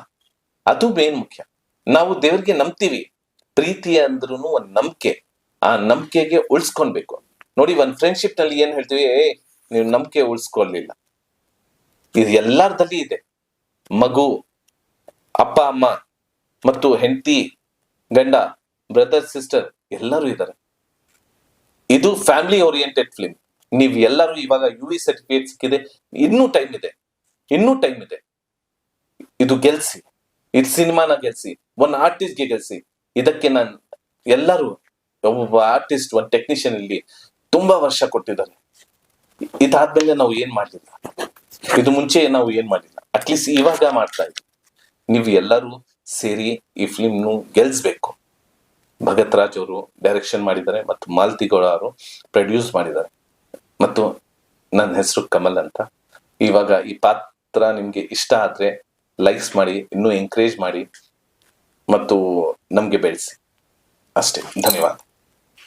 Speaker 2: ಅದು ಮೇನ್ ಮುಖ್ಯ. ನಾವು ದೇವ್ರಿಗೆ ನಂಬ್ತೀವಿ. ಪ್ರೀತಿ ಅಂದ್ರೂ ಒಂದ್ ನಂಬಿಕೆ. ಆ ನಂಬಿಕೆಗೆ ಉಳಿಸ್ಕೊಳ್ಬೇಕು ನೋಡಿ, ಒಂದ್ ಫ್ರೆಂಡ್ಶಿಪ್ನಲ್ಲಿ ಏನ್ ಹೇಳ್ತೀವಿ ನೀವು ನಂಬಿಕೆ ಉಳಿಸ್ಕೊಳ್ಲಿಲ್ಲ ಇದು ಎಲ್ಲಾರ್ದಲ್ಲಿ ಇದೆ. ಮಗು, ಅಪ್ಪ, ಅಮ್ಮ ಮತ್ತು ಹೆಂಡತಿ, ಗಂಡ ಬ್ರದರ್ ಸಿಸ್ಟರ್ ಎಲ್ಲರೂ ಇದ್ದಾರೆ ಇದು ಫ್ಯಾಮಿಲಿ ಓರಿಯೆಂಟೆಡ್ ಫಿಲ್ಮ್ ನೀವು ಎಲ್ಲರೂ ಇವಾಗ ಯು ವಿ ಸರ್ಟಿಫಿಕೇಟ್ ಸಿಕ್ಕಿದೆ. ಇನ್ನೂ ಟೈಮ್ ಇದೆ. ಇನ್ನೂ ಟೈಮ್ ಇದೆ. ಇದು ಗೆಲ್ಸಿ. ಇದು ಸಿನಿಮಾನ ಗೆಲ್ಸಿ. ಒಂದು ಆರ್ಟಿಸ್ಟ್ಗೆ ಗೆಲ್ಸಿ. ಇದಕ್ಕೆ ನಾನು ಎಲ್ಲರೂ ಒಬ್ಬ ಆರ್ಟಿಸ್ಟ್ ಒಂದು ಟೆಕ್ನಿಷಿಯನ್ ಇಲ್ಲಿ ತುಂಬಾ ವರ್ಷ ಕೊಟ್ಟಿದ್ದಾರೆ. ಇದಾದ್ಮೇಲೆ ನಾವು ಏನ್ ಮಾಡಲಿಲ್ಲ. ಇದು ಮುಂಚೆ ನಾವು ಏನ್ ಮಾಡಿಲ್ಲ ಅಟ್ಲೀಸ್ಟ್ ಇವಾಗ ಮಾಡ್ತಾ ಇದ್ವಿ. ನೀವು ಎಲ್ಲರೂ ಸೇರಿ ಈ ಫಿಲ್ಮ್ನು ಗೆಲ್ಸ್ಬೇಕು. ಭಗತ್ ರಾಜ್ ಅವರು ಡೈರೆಕ್ಷನ್ ಮಾಡಿದ್ದಾರೆ ಮತ್ತು ಮಾಲ್ತಿಗೌಡ ಅವರು ಪ್ರೊಡ್ಯೂಸ್ ಮಾಡಿದ್ದಾರೆ. ಮತ್ತು ನನ್ನ ಹೆಸರು ಕಮಲ್ ಅಂತ. ಇವಾಗ ಈ ಪಾತ್ರ ನಿಮಗೆ ಇಷ್ಟ ಆದ್ರೆ ಲೈಕ್ಸ್ ಮಾಡಿ, ಇನ್ನೂ ಎಂಕರೇಜ್ ಮಾಡಿ ಮತ್ತು ನಮಗೆ ಬೆಳೆಸಿ. ಅಷ್ಟೇ, ಧನ್ಯವಾದ.